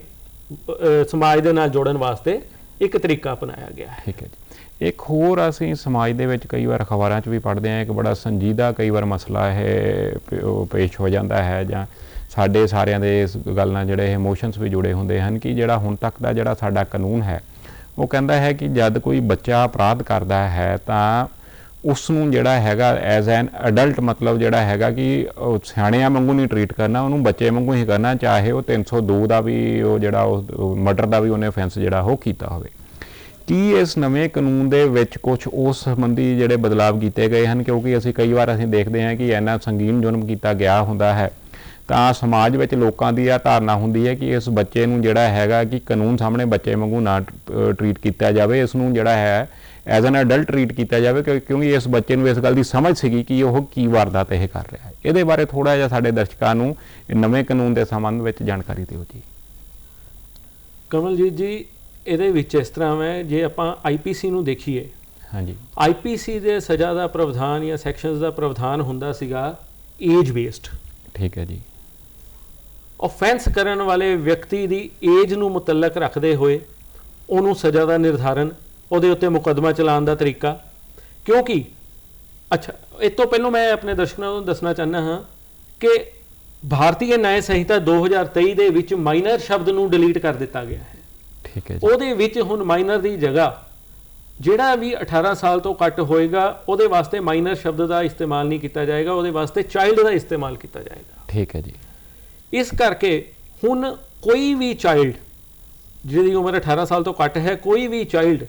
ਸਮਾਜ ਦੇ ਨਾਲ ਜੋੜਨ ਵਾਸਤੇ ਇੱਕ ਤਰੀਕਾ ਅਪਣਾਇਆ ਗਿਆ ਹੈ। ਠੀਕ ਹੈ ਜੀ। ਇੱਕ ਹੋਰ ਅਸੀਂ ਸਮਾਜ ਦੇ ਵਿੱਚ ਕਈ ਵਾਰ ਅਖਬਾਰਾਂ 'ਚ ਵੀ ਪੜ੍ਹਦੇ ਹਾਂ, ਇੱਕ ਬੜਾ ਸੰਜੀਦਾ ਕਈ ਵਾਰ ਮਸਲਾ ਇਹ ਪੇਸ਼ ਹੋ ਜਾਂਦਾ ਹੈ ਜਾਂ ਸਾਡੇ ਸਾਰਿਆਂ ਦੇ ਇਸ ਗੱਲ ਨਾਲ ਜਿਹੜੇ ਇਮੋਸ਼ਨਸ ਵੀ ਜੁੜੇ ਹੁੰਦੇ ਹਨ ਕਿ ਜਿਹੜਾ ਹੁਣ ਤੱਕ ਦਾ ਜਿਹੜਾ ਸਾਡਾ ਕਾਨੂੰਨ ਹੈ, ਉਹ ਕਹਿੰਦਾ ਹੈ ਕਿ ਜਦ ਕੋਈ ਬੱਚਾ ਅਪਰਾਧ ਕਰਦਾ ਹੈ ਤਾਂ ਉਸ ਨੂੰ ਜਿਹੜਾ ਹੈਗਾ ਐਜ਼ ਐਨ ਅਡਲਟ ਮਤਲਬ ਜਿਹੜਾ ਹੈਗਾ ਕਿ ਉਹ ਸਿਆਣਿਆਂ ਵਾਂਗੂ ਨਹੀਂ ਟਰੀਟ ਕਰਨਾ, ਉਹਨੂੰ ਬੱਚੇ ਵਾਂਗੂ ਹੀ ਕਰਨਾ, ਚਾਹੇ ਉਹ 302 ਦਾ ਵੀ ਉਹ ਜਿਹੜਾ ਉਹ ਮਰਡਰ ਦਾ ਵੀ ਉਹਨੇ ਅਫੈਂਸ ਜਿਹੜਾ ਉਹ ਕੀਤਾ ਹੋਵੇ। ਕੀ ਇਸ ਨਵੇਂ ਕਾਨੂੰਨ ਦੇ ਵਿੱਚ ਕੁਝ ਉਸ ਸੰਬੰਧੀ ਜਿਹੜੇ ਬਦਲਾਵ ਕੀਤੇ ਗਏ ਹਨ? ਕਿਉਂਕਿ ਅਸੀਂ ਕਈ ਵਾਰ ਅਸੀਂ ਦੇਖਦੇ ਹਾਂ ਕਿ ਇੰਨਾ ਸੰਗੀਨ ਜੁਰਮ ਕੀਤਾ ਗਿਆ ਹੁੰਦਾ ਹੈ, ਤਾਂ ਸਮਾਜ ਵਿੱਚ ਲੋਕਾਂ ਦੀ ਇਹ ਧਾਰਨਾ ਹੁੰਦੀ ਹੈ ਕਿ ਇਸ ਬੱਚੇ ਨੂੰ ਜਿਹੜਾ ਹੈਗਾ ਕਿ ਕਾਨੂੰਨ ਸਾਹਮਣੇ ਬੱਚੇ ਵਾਂਗੂ ਨਾ ਟਰੀਟ ਕੀਤਾ ਜਾਵੇ। ਇਸ ਨੂੰ ਜਿਹੜਾ ਹੈ ਐਜ਼ ਐਨ ਅਡਲਟ ਟਰੀਟ ਕੀਤਾ ਜਾਵੇ ਕਿਉਂ- ਕਿਉਂਕਿ ਇਸ ਬੱਚੇ ਨੂੰ ਇਸ ਗੱਲ ਦੀ ਸਮਝ ਸੀਗੀ ਕਿ ਉਹ ਕੀ ਵਾਰਦਾਤ ਇਹ ਕਰ ਰਿਹਾ ਹੈ। ਇਹਦੇ ਬਾਰੇ ਥੋੜਾ ਜਿਹਾ ਸਾਡੇ ਦਰਸ਼ਕਾਂ ਨੂੰ ਨਵੇਂ ਕਾਨੂੰਨ ਦੇ ਸੰਬੰਧ ਵਿੱਚ ਜਾਣਕਾਰੀ ਦਿਓ ਜੀ। ਕਮਲਜੀਤ ਜੀ ਇਹਦੇ ਵਿੱਚ ਇਸ ਤਰ੍ਹਾਂ ਹੈ ਜੇ ਆਪਾਂ ਆਈਪੀਸੀ ਨੂੰ ਦੇਖੀਏ ਹਾਂਜੀ। ਆਈਪੀਸੀ ਦੇ ਸਜ਼ਾ ਦਾ ਪ੍ਰਾਵਧਾਨ ਜਾਂ ਸੈਕਸ਼ਨਸ ਦਾ ਪ੍ਰਾਵਧਾਨ ਹੁੰਦਾ ਸੀਗਾ ਏਜ ਬੇਸਡ ਠੀਕ ਹੈ ਜੀ। ਆਫੈਂਸ ਕਰਨ ਵਾਲੇ ਵਿਅਕਤੀ ਦੀ ਏਜ ਨੂੰ ਮੁਤਲਕ ਰੱਖਦੇ ਹੋਏ ਉਹਨੂੰ ਸਜ਼ਾ ਦਾ ਨਿਰਧਾਰਨ ਉਹਦੇ ਉੱਤੇ ਮੁਕੱਦਮਾ ਚਲਾਉਣ ਦਾ ਤਰੀਕਾ। ਕਿਉਂਕਿ ਅੱਛਾ ਇਹ ਤੋਂ ਪਹਿਲਾਂ ਮੈਂ ਆਪਣੇ ਦਰਸ਼ਕਾਂ ਨੂੰ ਦੱਸਣਾ ਚਾਹੁੰਦਾ ਹਾਂ ਕਿ ਭਾਰਤੀ ਨਿਆਂ ਸੰਹਿਤਾ 2023 ਦੇ ਵਿੱਚ ਮਾਈਨਰ ਸ਼ਬਦ ਨੂੰ ਡਿਲੀਟ ਕਰ ਦਿੱਤਾ ਗਿਆ ਹੈ। ਠੀਕ ਹੈ ਜੀ। ਉਹਦੇ ਵਿੱਚ ਹੁਣ ਮਾਈਨਰ ਦੀ ਜਗ੍ਹਾ ਜਿਹੜਾ ਵੀ 18 ਸਾਲ ਤੋਂ ਘੱਟ ਹੋਏਗਾ ਉਹਦੇ ਵਾਸਤੇ ਮਾਈਨਰ ਸ਼ਬਦ ਦਾ ਇਸਤੇਮਾਲ ਨਹੀਂ ਕੀਤਾ ਜਾਏਗਾ ਉਹਦੇ ਵਾਸਤੇ ਚਾਈਲਡ ਦਾ ਇਸਤੇਮਾਲ ਕੀਤਾ ਜਾਏਗਾ। ਠੀਕ ਹੈ ਜੀ। ਇਸ ਕਰਕੇ ਹੁਣ ਕੋਈ ਵੀ ਚਾਈਲਡ ਜਿਹਦੀ ਉਮਰ 18 ਸਾਲ ਤੋਂ ਘੱਟ ਹੈ ਕੋਈ ਵੀ ਚਾਈਲਡ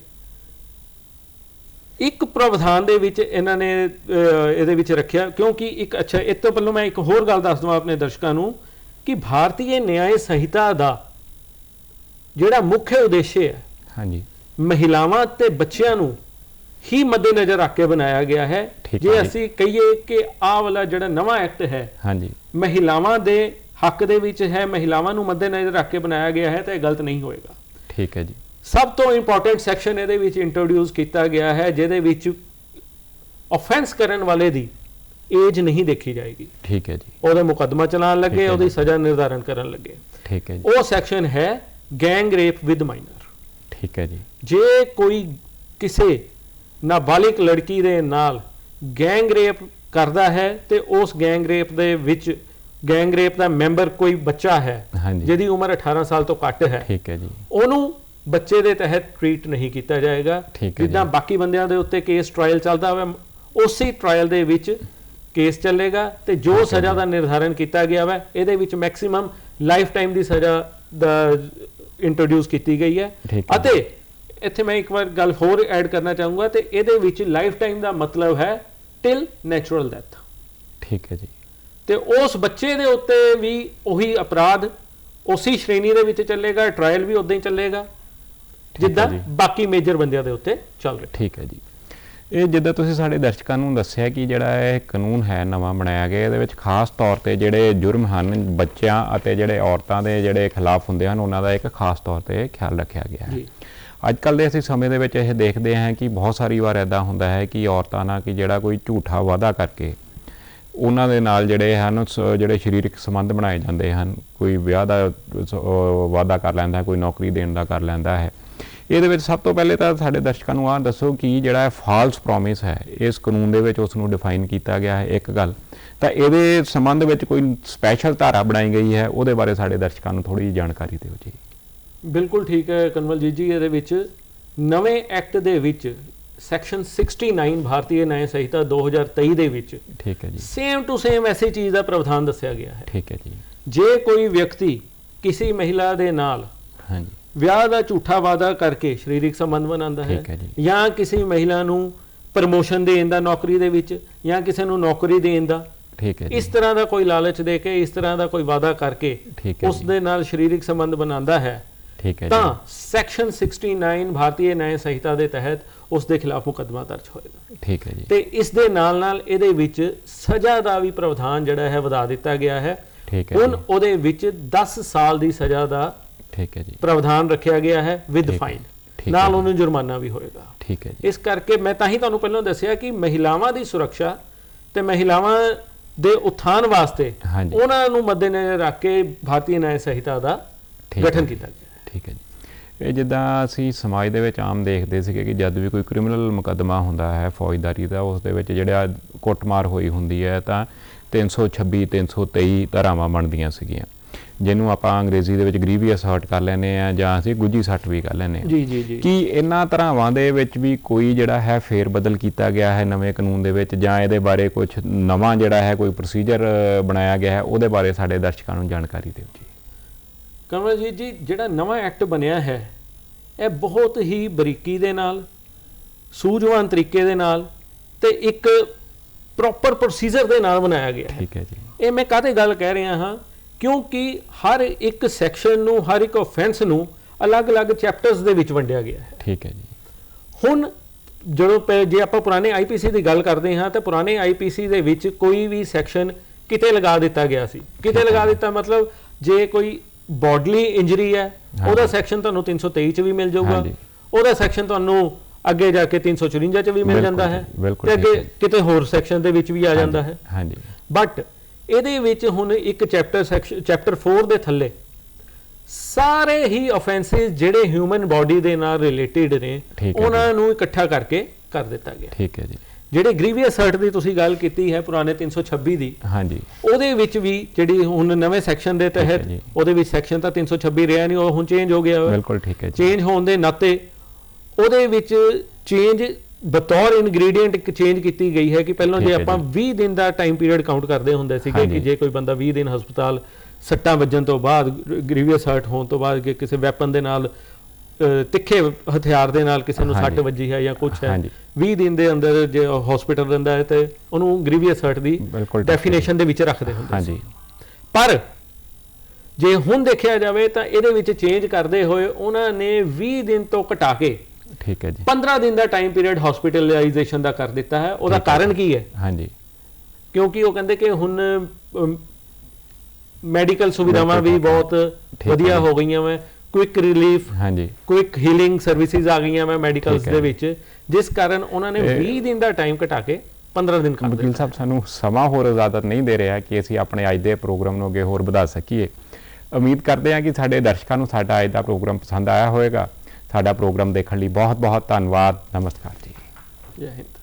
ਇੱਕ ਪ੍ਰਾਵਧਾਨ ਦੇ ਵਿੱਚ ਇਹਨਾਂ ਨੇ ਇਹਦੇ ਵਿੱਚ ਰੱਖਿਆ ਕਿਉਂਕਿ ਇੱਕ ਅੱਛਾ ਇਹ ਤੋਂ ਪਹਿਲਾਂ ਮੈਂ ਇੱਕ ਹੋਰ ਗੱਲ ਦੱਸ ਦਵਾਂ ਆਪਣੇ ਦਰਸ਼ਕਾਂ ਨੂੰ ਕਿ ਭਾਰਤੀ ਨਿਆਂ ਸੰਹਿਤਾ ਦਾ ਜਿਹੜਾ ਮੁੱਖ ਉਦੇਸ਼ ਹੈ ਹਾਂਜੀ। ਮਹਿਲਾਵਾਂ ਤੇ ਬੱਚਿਆਂ ਨੂੰ ਹੀ ਮੱਦੇਨਜ਼ਰ ਰੱਖ ਕੇ ਬਣਾਇਆ ਗਿਆ ਹੈ। ਜੀ। ਅਸੀਂ ਕਹੀਏ ਕਿ ਆਹ ਵਾਲਾ ਜਿਹੜਾ ਨਵਾਂ ਐਕਟ ਹੈ ਹਾਂਜੀ। ਮਹਿਲਾਵਾਂ ਦੇ ਹੱਕ ਦੇ ਵਿੱਚ ਹੈ ਮਹਿਲਾਵਾਂ ਨੂੰ ਮੱਦੇਨਜ਼ਰ ਰੱਖ ਕੇ ਬਣਾਇਆ ਗਿਆ ਹੈ ਤਾਂ ਇਹ ਗਲਤ ਨਹੀਂ ਹੋਏਗਾ। ਠੀਕ ਹੈ ਜੀ। ਸਭ ਤੋਂ ਇੰਪੋਰਟੈਂਟ ਸੈਕਸ਼ਨ ਇਹਦੇ ਵਿੱਚ ਇੰਟਰੋਡਿਊਸ ਕੀਤਾ ਗਿਆ ਹੈ ਜਿਹਦੇ ਵਿੱਚ ਆਫੈਂਸ ਕਰਨ ਵਾਲੇ ਦੀ ਏਜ ਨਹੀਂ ਦੇਖੀ ਜਾਏਗੀ। ਠੀਕ ਹੈ ਜੀ। ਉਹਦਾ ਮੁਕੱਦਮਾ ਚਲਾਉਣ ਲੱਗੇ ਉਹਦੀ। ਸਜ਼ਾ ਨਿਰਧਾਰਨ ਕਰਨ ਲੱਗੇ। ਠੀਕ ਹੈ ਜੀ। ਉਹ ਸੈਕਸ਼ਨ ਹੈ ਗੈਂਗ ਰੇਪ ਵਿਦ ਮਾਈਨਰ ਠੀਕ ਹੈ ਜੀ। ਜੇ ਕੋਈ ਕਿਸੇ ਨਾਬਾਲਿਗ ਲੜਕੀ ਦੇ ਨਾਲ ਗੈਂਗ ਰੇਪ ਕਰਦਾ ਹੈ ਤੇ ਉਸ ਗੈਂਗ ਰੇਪ ਦੇ ਵਿੱਚ ਗੈਂਗ ਰੇਪ ਦਾ ਮੈਂਬਰ ਕੋਈ ਬੱਚਾ ਹੈ ਜਿਹਦੀ ਉਮਰ 18 ਸਾਲ ਤੋਂ ਘੱਟ ਹੈ ਠੀਕ ਹੈ ਜੀ। ਉਹਨੂੰ ਬੱਚੇ ਦੇ ਤਹਿਤ ਟ੍ਰੀਟ ਨਹੀਂ ਕੀਤਾ ਜਾਏਗਾ। ਜਿੱਦਾਂ। ਬਾਕੀ ਬੰਦਿਆਂ ਦੇ ਉੱਤੇ ਕੇਸ ਟ੍ਰਾਇਲ ਚੱਲਦਾ ਹੋਵੇ ਉਸੇ ਟ੍ਰਾਇਲ ਦੇ ਵਿੱਚ ਕੇਸ ਚੱਲੇਗਾ ਤੇ ਜੋ ਸਜ਼ਾ। ਦਾ ਨਿਰਧਾਰਨ ਕੀਤਾ ਗਿਆ ਹੈ ਇਹਦੇ ਵਿੱਚ ਮੈਕਸਿਮਮ ਲਾਈਫ ਟਾਈਮ ਦੀ ਸਜ਼ਾ ਦਾ ਇੰਟਰੋਡਿਊਸ ਕੀਤੀ ਗਈ ਹੈ। ਅਤੇ ਇੱਥੇ ਮੈਂ ਇੱਕ ਵਾਰ ਗੱਲ ਹੋਰ ਐਡ ਕਰਨਾ ਚਾਹੂੰਗਾ ਤੇ ਇਹਦੇ ਵਿੱਚ ਲਾਈਫ ਟਾਈਮ ਦਾ ਮਤਲਬ ਹੈ ਟਿਲ ਨੈਚੁਰਲ ਡੈਥ ਠੀਕ ਹੈ ਜੀ। ਤੇ ਉਸ ਬੱਚੇ ਦੇ ਉੱਤੇ ਵੀ ਉਹੀ ਅਪਰਾਧ ਉਸੇ ਸ਼੍ਰੇਣੀ ਦੇ ਵਿੱਚ ਚੱਲੇਗਾ ਟ੍ਰਾਇਲ ਵੀ ਉਦਾਂ ਹੀ ਚੱਲੇਗਾ। ਜਿੱਦਾਂ। ਬਾਕੀ ਮੇਜਰ ਬੰਦਿਆਂ ਦੇ ਉੱਤੇ ਚੱਲ ਰਿਹਾ। ਠੀਕ ਹੈ ਜੀ। ਇਹ ਜਿੱਦਾਂ ਤੁਸੀਂ ਸਾਡੇ ਦਰਸ਼ਕਾਂ ਨੂੰ ਦੱਸਿਆ ਕਿ ਜਿਹੜਾ ਇਹ ਕਾਨੂੰਨ ਹੈ ਨਵਾਂ ਬਣਾਇਆ ਗਿਆ ਇਹਦੇ ਵਿੱਚ ਖਾਸ ਤੌਰ ਤੇ ਜਿਹੜੇ ਜੁਰਮ ਹਨ ਬੱਚਿਆਂ ਅਤੇ ਜਿਹੜੇ ਔਰਤਾਂ ਦੇ ਜਿਹੜੇ ਖਿਲਾਫ ਹੁੰਦੇ ਹਨ ਉਹਨਾਂ ਦਾ ਇੱਕ ਖਾਸ ਤੌਰ ਤੇ ਖਿਆਲ ਰੱਖਿਆ ਗਿਆ ਹੈ। ਜੀ। ਅੱਜ ਕੱਲ ਦੇ ਅਸੀਂ ਸਮੇਂ ਦੇ ਵਿੱਚ ਇਹ ਦੇਖਦੇ ਹਾਂ ਕਿ ਬਹੁਤ ਸਾਰੀ ਵਾਰ ਐਦਾਂ ਹੁੰਦਾ ਹੈ ਕਿ ਔਰਤਾਂ ਨਾਲ ਕਿ ਜਿਹੜਾ ਕੋਈ ਝੂਠਾ ਵਾਅਦਾ ਕਰਕੇ ਉਹਨਾਂ ਦੇ ਨਾਲ ਜਿਹੜੇ ਹਨ ਜਿਹੜੇ ਸਰੀਰਕ ਸੰਬੰਧ ਬਣਾਏ ਜਾਂਦੇ ਹਨ। ਕੋਈ ਵਿਆਹ ਦਾ ਵਾਅਦਾ ਕਰ ਲੈਂਦਾ ਕੋਈ ਨੌਕਰੀ ਦੇਣ ਦਾ ਕਰ ਲੈਂਦਾ ਹੈ। ਇਹਦੇ ਵਿੱਚ ਸਭ ਤੋਂ ਪਹਿਲੇ ਤਾਂ ਸਾਡੇ ਦਰਸ਼ਕਾਂ ਨੂੰ ਆਹ ਦੱਸੋ ਕਿ ਜਿਹੜਾ ਫਾਲਸ ਪ੍ਰੋਮਿਸ ਹੈ ਇਸ ਕਾਨੂੰਨ ਦੇ ਵਿੱਚ ਉਸ ਨੂੰ ਡਿਫਾਈਨ ਕੀਤਾ ਗਿਆ ਹੈ ਇੱਕ ਗੱਲ। ਤਾਂ ਇਹਦੇ ਸੰਬੰਧ ਵਿੱਚ ਕੋਈ ਸਪੈਸ਼ਲ ਧਾਰਾ ਬਣਾਈ ਗਈ ਹੈ ਉਹਦੇ ਬਾਰੇ ਸਾਡੇ ਦਰਸ਼ਕਾਂ ਨੂੰ ਥੋੜੀ ਜਾਣਕਾਰੀ ਦਿਓ ਜੀ। ਬਿਲਕੁਲ ਠੀਕ ਹੈ ਕਨਵਲਜੀਤ ਜੀ ਇਹਦੇ ਵਿੱਚ ਨਵੇਂ ਐਕਟ ਦੇ ਵਿੱਚ ਸੈਕਸ਼ਨ 69 ਭਾਰਤੀ ਨਿਆਂ ਸੰਹਿਤਾ 2023 ਦੇ ਵਿੱਚ ਠੀਕ ਹੈ ਜੀ। ਸੇਮ ਟੂ ਸੇਮ ਐਸੀ ਚੀਜ਼ ਦਾ ਪ੍ਰਾਵਧਾਨ ਦੱਸਿਆ ਗਿਆ ਹੈ। ਠੀਕ ਹੈ ਜੀ। ਜੇ ਕੋਈ ਵਿਅਕਤੀ ਕਿਸੇ ਮਹਿਲਾ ਦੇ ਨਾਲ ਹਾਂਜੀ। ਵਿਆਹ ਦਾ ਝੂਠਾ ਵਾਅਦਾ ਕਰਕੇ ਸਰੀਰਕ ਸੰਬੰਧ ਬਣਾਉਂਦਾ ਹੈ ਜੀ। ਕਿਸੇ ਮਹਿਲਾ ਨੂੰ ਪ੍ਰਮੋਸ਼ਨ ਦੇਣ ਦਾ ਨੌਕਰੀ ਦੇ ਵਿੱਚ ਜਾਂ ਕਿਸੇ ਨੂੰ ਨੌਕਰੀ ਦੇਣ ਦਾ। ਠੀਕ ਹੈ ਇਸ ਤਰ੍ਹਾਂ ਦਾ ਕੋਈ ਲਾਲਚ ਦੇ ਕੇ ਇਸ ਤਰ੍ਹਾਂ ਦਾ ਕੋਈ ਵਾਅਦਾ ਕਰਕੇ ਉਸ। ਦੇ ਨਾਲ ਸਰੀਰਕ ਸੰਬੰਧ ਬਣਾਉਂਦਾ ਹੈ। ਠੀਕ ਹੈ ਤਾਂ ਸੈਕਸ਼ਨ 69 ਭਾਰਤੀ ਨਿਆਂ ਸੰਹਿਤਾ ਦੇ ਤਹਿਤ ਉਸ ਦੇ ਖਿਲਾਫ ਮੁਕੱਦਮਾ ਦਰਜ ਹੋਏਗਾ। ਠੀਕ ਹੈ ਜੀ। ਤੇ ਇਸ ਦੇ ਨਾਲ ਨਾਲ ਇਹਦੇ ਵਿੱਚ ਸਜ਼ਾ ਦਾ ਵੀ ਪ੍ਰਾਵਧਾਨ ਜਿਹੜਾ ਹੈ ਵਧਾ ਦਿੱਤਾ ਗਿਆ ਹੈ। ਠੀਕ ਹੈ ਹੁਣ ਉਹਦੇ ਵਿੱਚ 10 ਸਾਲ ਦੀ ਸਜ਼ਾ ਦਾ ਠੀਕ ਹੈ ਜੀ ਪ੍ਰਾਵਧਾਨ ਰੱਖਿਆ ਗਿਆ ਹੈ ਵਿਦ। ਫਾਈਨ ਨਾਲ। ਉਹਨੂੰ ਜੁਰਮਾਨਾ ਵੀ ਹੋਏਗਾ ਠੀਕ ਹੈ ਜੀ ਇਸ ਕਰਕੇ ਮੈਂ ਤਾਂ ਹੀ ਤੁਹਾਨੂੰ ਪਹਿਲਾਂ ਦੱਸਿਆ ਕਿ ਮਹਿਲਾਵਾਂ ਦੀ ਸੁਰੱਖਿਆ ਤੇ ਮਹਿਲਾਵਾਂ ਦੇ ਉত্থাਨ ਵਾਸਤੇ। ਉਹਨਾਂ ਨੂੰ ਮੱਦੇਨਜ਼ਰ ਰੱਖ ਕੇ ਭਾਰਤੀ ਨਿਆਂ ਸੰਹਿਤਾ ਦਾ ਗਠਨ। ਕੀਤਾ ਗਿਆ ਠੀਕ ਹੈ ਜੀ ਇਹ ਜਿੱਦਾਂ ਅਸੀਂ ਸਮਾਜ ਦੇ ਵਿੱਚ ਆਮ ਦੇਖਦੇ ਸੀਗੇ ਕਿ ਜਦ ਵੀ ਕੋਈ ਕ੍ਰਿਮੀਨਲ ਮੁਕੱਦਮਾ ਹੁੰਦਾ ਹੈ ਫੌਜਦਾਰੀ ਦਾ ਉਸ ਦੇ ਵਿੱਚ ਜਿਹੜਾ ਕੁੱਟਮਾਰ ਹੋਈ ਹੁੰਦੀ ਹੈ ਤਾਂ 326 323 ਧਾਰਾਵਾਂ ਬਣਦੀਆਂ ਸੀਗੀਆਂ ਜਿਹਨੂੰ ਆਪਾਂ ਅੰਗਰੇਜ਼ੀ ਦੇ ਵਿੱਚ ਗ੍ਰੀਵੀਅਸ ਹਰਟ ਕਰ ਲੈਂਦੇ ਆ ਜਾਂ ਅਸੀਂ ਗੁੱਜੀ ਸੱਟ ਵੀ ਕਰ ਲੈਂਦੇ ਆ ਜੀ ਜੀ ਜੀ। ਕੀ ਇਹਨਾਂ ਧਾਰਾਵਾਂ ਦੇ ਵਿੱਚ ਵੀ ਕੋਈ ਜਿਹੜਾ ਹੈ ਫੇਰ ਬਦਲ ਕੀਤਾ ਗਿਆ ਹੈ ਨਵੇਂ ਕਾਨੂੰਨ ਦੇ ਵਿੱਚ ਜਾਂ ਇਹਦੇ ਬਾਰੇ ਕੁਝ ਨਵਾਂ ਜਿਹੜਾ ਹੈ ਕੋਈ ਪ੍ਰੋਸੀਜਰ ਬਣਾਇਆ ਗਿਆ ਹੈ ਉਹਦੇ ਬਾਰੇ ਸਾਡੇ ਦਰਸ਼ਕਾਂ ਨੂੰ ਜਾਣਕਾਰੀ ਦਿਓ ਜੀ। ਕਮਲਜੀਤ ਜੀ ਜਿਹੜਾ ਨਵਾਂ ਐਕਟ ਬਣਿਆ ਹੈ ਇਹ ਬਹੁਤ ਹੀ ਬਰੀਕੀ ਦੇ ਨਾਲ ਸੂਝਵਾਨ ਤਰੀਕੇ ਦੇ ਨਾਲ ਤੇ ਇੱਕ ਪ੍ਰੋਪਰ ਪ੍ਰੋਸੀਜਰ ਦੇ ਨਾਲ ਬਣਾਇਆ ਗਿਆ ਹੈ। ਠੀਕ ਹੈ ਜੀ। ਇਹ ਮੈਂ ਕਾਹਦੇ ਗੱਲ ਕਹਿ ਰਿਹਾ ਹਾਂ? ਕਿਉਂਕਿ ਹਰ ਇੱਕ ਸੈਕਸ਼ਨ ਨੂੰ ਹਰ ਇੱਕ ਆਫੈਂਸ ਨੂੰ ਅਲੱਗ-ਅਲੱਗ ਚੈਪਟਰਸ ਦੇ ਵਿੱਚ ਵੰਡਿਆ ਗਿਆ ਹੈ। ਠੀਕ ਹੈ ਜੀ। ਹੁਣ ਜਦੋਂ ਜੇ ਆਪਾਂ ਪੁਰਾਣੇ ਆਈਪੀਸੀ ਦੀ ਗੱਲ ਕਰਦੇ ਹਾਂ ਤਾਂ ਪੁਰਾਣੇ ਆਈਪੀਸੀ ਦੇ ਵਿੱਚ ਕੋਈ ਵੀ ਸੈਕਸ਼ਨ ਕਿਤੇ ਲਗਾ ਦਿੱਤਾ ਗਿਆ ਸੀ। ਕਿਤੇ ਲਗਾ ਦਿੱਤਾ ਮਤਲਬ ਜੇ ਕੋਈ ਬੋਡਲੀ ਇੰਜਰੀ ਹੈ ਉਹਦਾ ਸੈਕਸ਼ਨ ਤੁਹਾਨੂੰ 323 ਚ ਵੀ ਮਿਲ ਜਾਊਗਾ। ਉਹਦਾ ਸੈਕਸ਼ਨ ਤੁਹਾਨੂੰ ਅੱਗੇ ਜਾ ਕੇ 354 ਚ ਵੀ ਮਿਲ ਜਾਂਦਾ ਹੈ ਤੇ ਅੱਗੇ। ਕਿਤੇ ਹੋਰ ਸੈਕਸ਼ਨ ਦੇ ਵਿੱਚ ਵੀ ਆ ਜਾਂਦਾ ਹੈ। ਹਾਂਜੀ। ਬਟ ਇਹਦੇ ਵਿੱਚ ਹੁਣ ਇੱਕ ਚੈਪਟਰ ਸੈਕਸ਼ਨ ਚੈਪਟਰ 4 ਦੇ ਥੱਲੇ ਸਾਰੇ ਹੀ ਆਫੈਂਸਿਸ ਜਿਹੜੇ ਹਿਊਮਨ ਬਾਡੀ ਦੇ ਨਾਲ ਰਿਲੇਟਡ ਨੇ ਉਹਨਾਂ ਨੂੰ ਇਕੱਠਾ ਕਰਕੇ ਕਰ ਦਿੱਤਾ ਗਿਆ। ਠੀਕ ਹੈ ਜੀ। ਜਿਹੜੇ ਗ੍ਰੀਵੀਅਸ ਹਰਟ ਦੀ ਤੁਸੀਂ ਗੱਲ ਕੀਤੀ ਹੈ ਪੁਰਾਣੇ 326 ਦੀ ਹਾਂਜੀ। ਉਹਦੇ ਵਿੱਚ ਵੀ ਜਿਹੜੀ ਹੁਣ ਨਵੇਂ ਸੈਕਸ਼ਨ ਦੇ ਤਹਿਤ। ਉਹਦੇ ਵਿੱਚ ਸੈਕਸ਼ਨ ਤਾਂ 326 ਰਿਹਾ ਨਹੀਂ ਉਹ ਹੁਣ ਚੇਂਜ ਹੋ ਗਿਆ। ਬਿਲਕੁਲ ਠੀਕ ਹੈ ਚੇਂਜ ਹੋਣ ਦੇ ਨਾਤੇ ਉਹਦੇ ਵਿੱਚ ਚੇਂਜ ਬਤੌਰ ਇਨਗਰੀਡੀਐਂਟ ਇੱਕ ਚੇਂਜ ਕੀਤੀ ਗਈ ਹੈ ਕਿ ਪਹਿਲਾਂ ਜੇ ਆਪਾਂ 20 ਦਿਨ ਦਾ ਟਾਈਮ ਪੀਰੀਅਡ ਕਾਊਂਟ ਕਰਦੇ ਹੁੰਦੇ ਸੀਗੇ। ਕਿ ਜੇ ਕੋਈ ਬੰਦਾ 20 ਦਿਨ ਹਸਪਤਾਲ ਸੱਟਾਂ ਵੱਜਣ ਤੋਂ ਬਾਅਦ ਗ੍ਰੀਵੀਅਸ ਹਰਟ ਹੋਣ ਤੋਂ ਬਾਅਦ ਕਿ ਕਿਸੇ ਵੈਪਨ ਦੇ ਨਾਲ ਤਿੱਖੇ ਹਥਿਆਰ ਦੇ ਨਾਲ ਕਿਸੇ ਨੂੰ ਸੱਟ। ਵੱਜੀ ਹੈ ਜਾਂ ਕੁਝ ਹੈ ਹਾਂਜੀ। 20 ਦਿਨ ਦੇ ਅੰਦਰ ਜੇ ਹਸਪੀਟਲ ਰਹਿੰਦਾ ਹੈ ਤੇ ਉਹਨੂੰ ਗ੍ਰੀਵੀਅਸ ਹਰਟ ਦੀ। ਡੈਫੀਨੇਸ਼ਨ ਦੇ ਵਿੱਚ ਰੱਖਦੇ ਹੁੰਦੇ ਸੀ ਹਾਂਜੀ ਪਰ ਜੇ ਹੁਣ ਦੇਖਿਆ ਜਾਵੇ ਤਾਂ ਇਹਦੇ ਵਿੱਚ ਚੇਂਜ ਕਰਦੇ ਹੋਏ ਉਹਨਾਂ ਨੇ 20 ਦਿਨ ਤੋਂ ਘਟਾ ਕੇ ਠੀਕ ਹੈ ਜੀ। 15 ਦਿਨ ਦਾ ਟਾਈਮ ਪੀਰੀਅਡ ਹਸਪੀਟਲਾਈਜੇਸ਼ਨ ਦਾ ਕਰ ਦਿੱਤਾ ਹੈ। ਉਹਦਾ। ਕਾਰਨ ਕੀ ਹੈ? ਹਾਂਜੀ। ਕਿਉਂਕਿ ਉਹ ਕਹਿੰਦੇ ਕਿ ਹੁਣ ਮੈਡੀਕਲ ਸੁਵਿਧਾਵਾਂ ਵੀ। ਬਹੁਤ ਵਧੀਆ। ਹੋ ਗਈਆਂ ਵਾ। ਕੁਇਕ ਰਿਲੀਫ ਹਾਂਜੀ। ਕੁਇਕ ਹੀਲਿੰਗ ਸਰਵਿਸਿਜ਼ ਆ ਗਈਆਂ ਵਾ ਮੈਡੀਕਲਸ। ਦੇ ਵਿੱਚ। ਜਿਸ ਕਾਰਨ ਉਹਨਾਂ ਨੇ ਇਹ- 20 ਦਿਨ ਦਾ ਟਾਈਮ ਘਟਾ ਕੇ 15 ਦਿਨ ਕਰ ਵਕੀਲ ਦਿੱਤਾ। ਸਾਹਿਬ ਸਾਨੂੰ ਸਮਾਂ ਹੋਰ ਇਜਾਜ਼ਤ ਨਹੀਂ ਦੇ ਰਿਹਾ ਕਿ ਅਸੀਂ ਆਪਣੇ ਅੱਜ ਦੇ ਪ੍ਰੋਗਰਾਮ ਨੂੰ ਅੱਗੇ ਹੋਰ ਵਧਾ ਸਕੀਏ। ਉਮੀਦ ਕਰਦੇ ਹਾਂ ਕਿ ਸਾਡੇ ਦਰਸ਼ਕਾਂ ਨੂੰ ਸਾਡਾ ਅੱਜ ਦਾ ਪ੍ਰੋਗਰਾਮ ਪਸੰਦ ਆਇਆ ਹੋਵੇਗਾ। ਸਾਡਾ ਪ੍ਰੋਗਰਾਮ ਦੇਖਣ ਲਈ ਬਹੁਤ ਬਹੁਤ ਧੰਨਵਾਦ। ਨਮਸਕਾਰ ਜੀ। ਜੈ ਹਿੰਦ।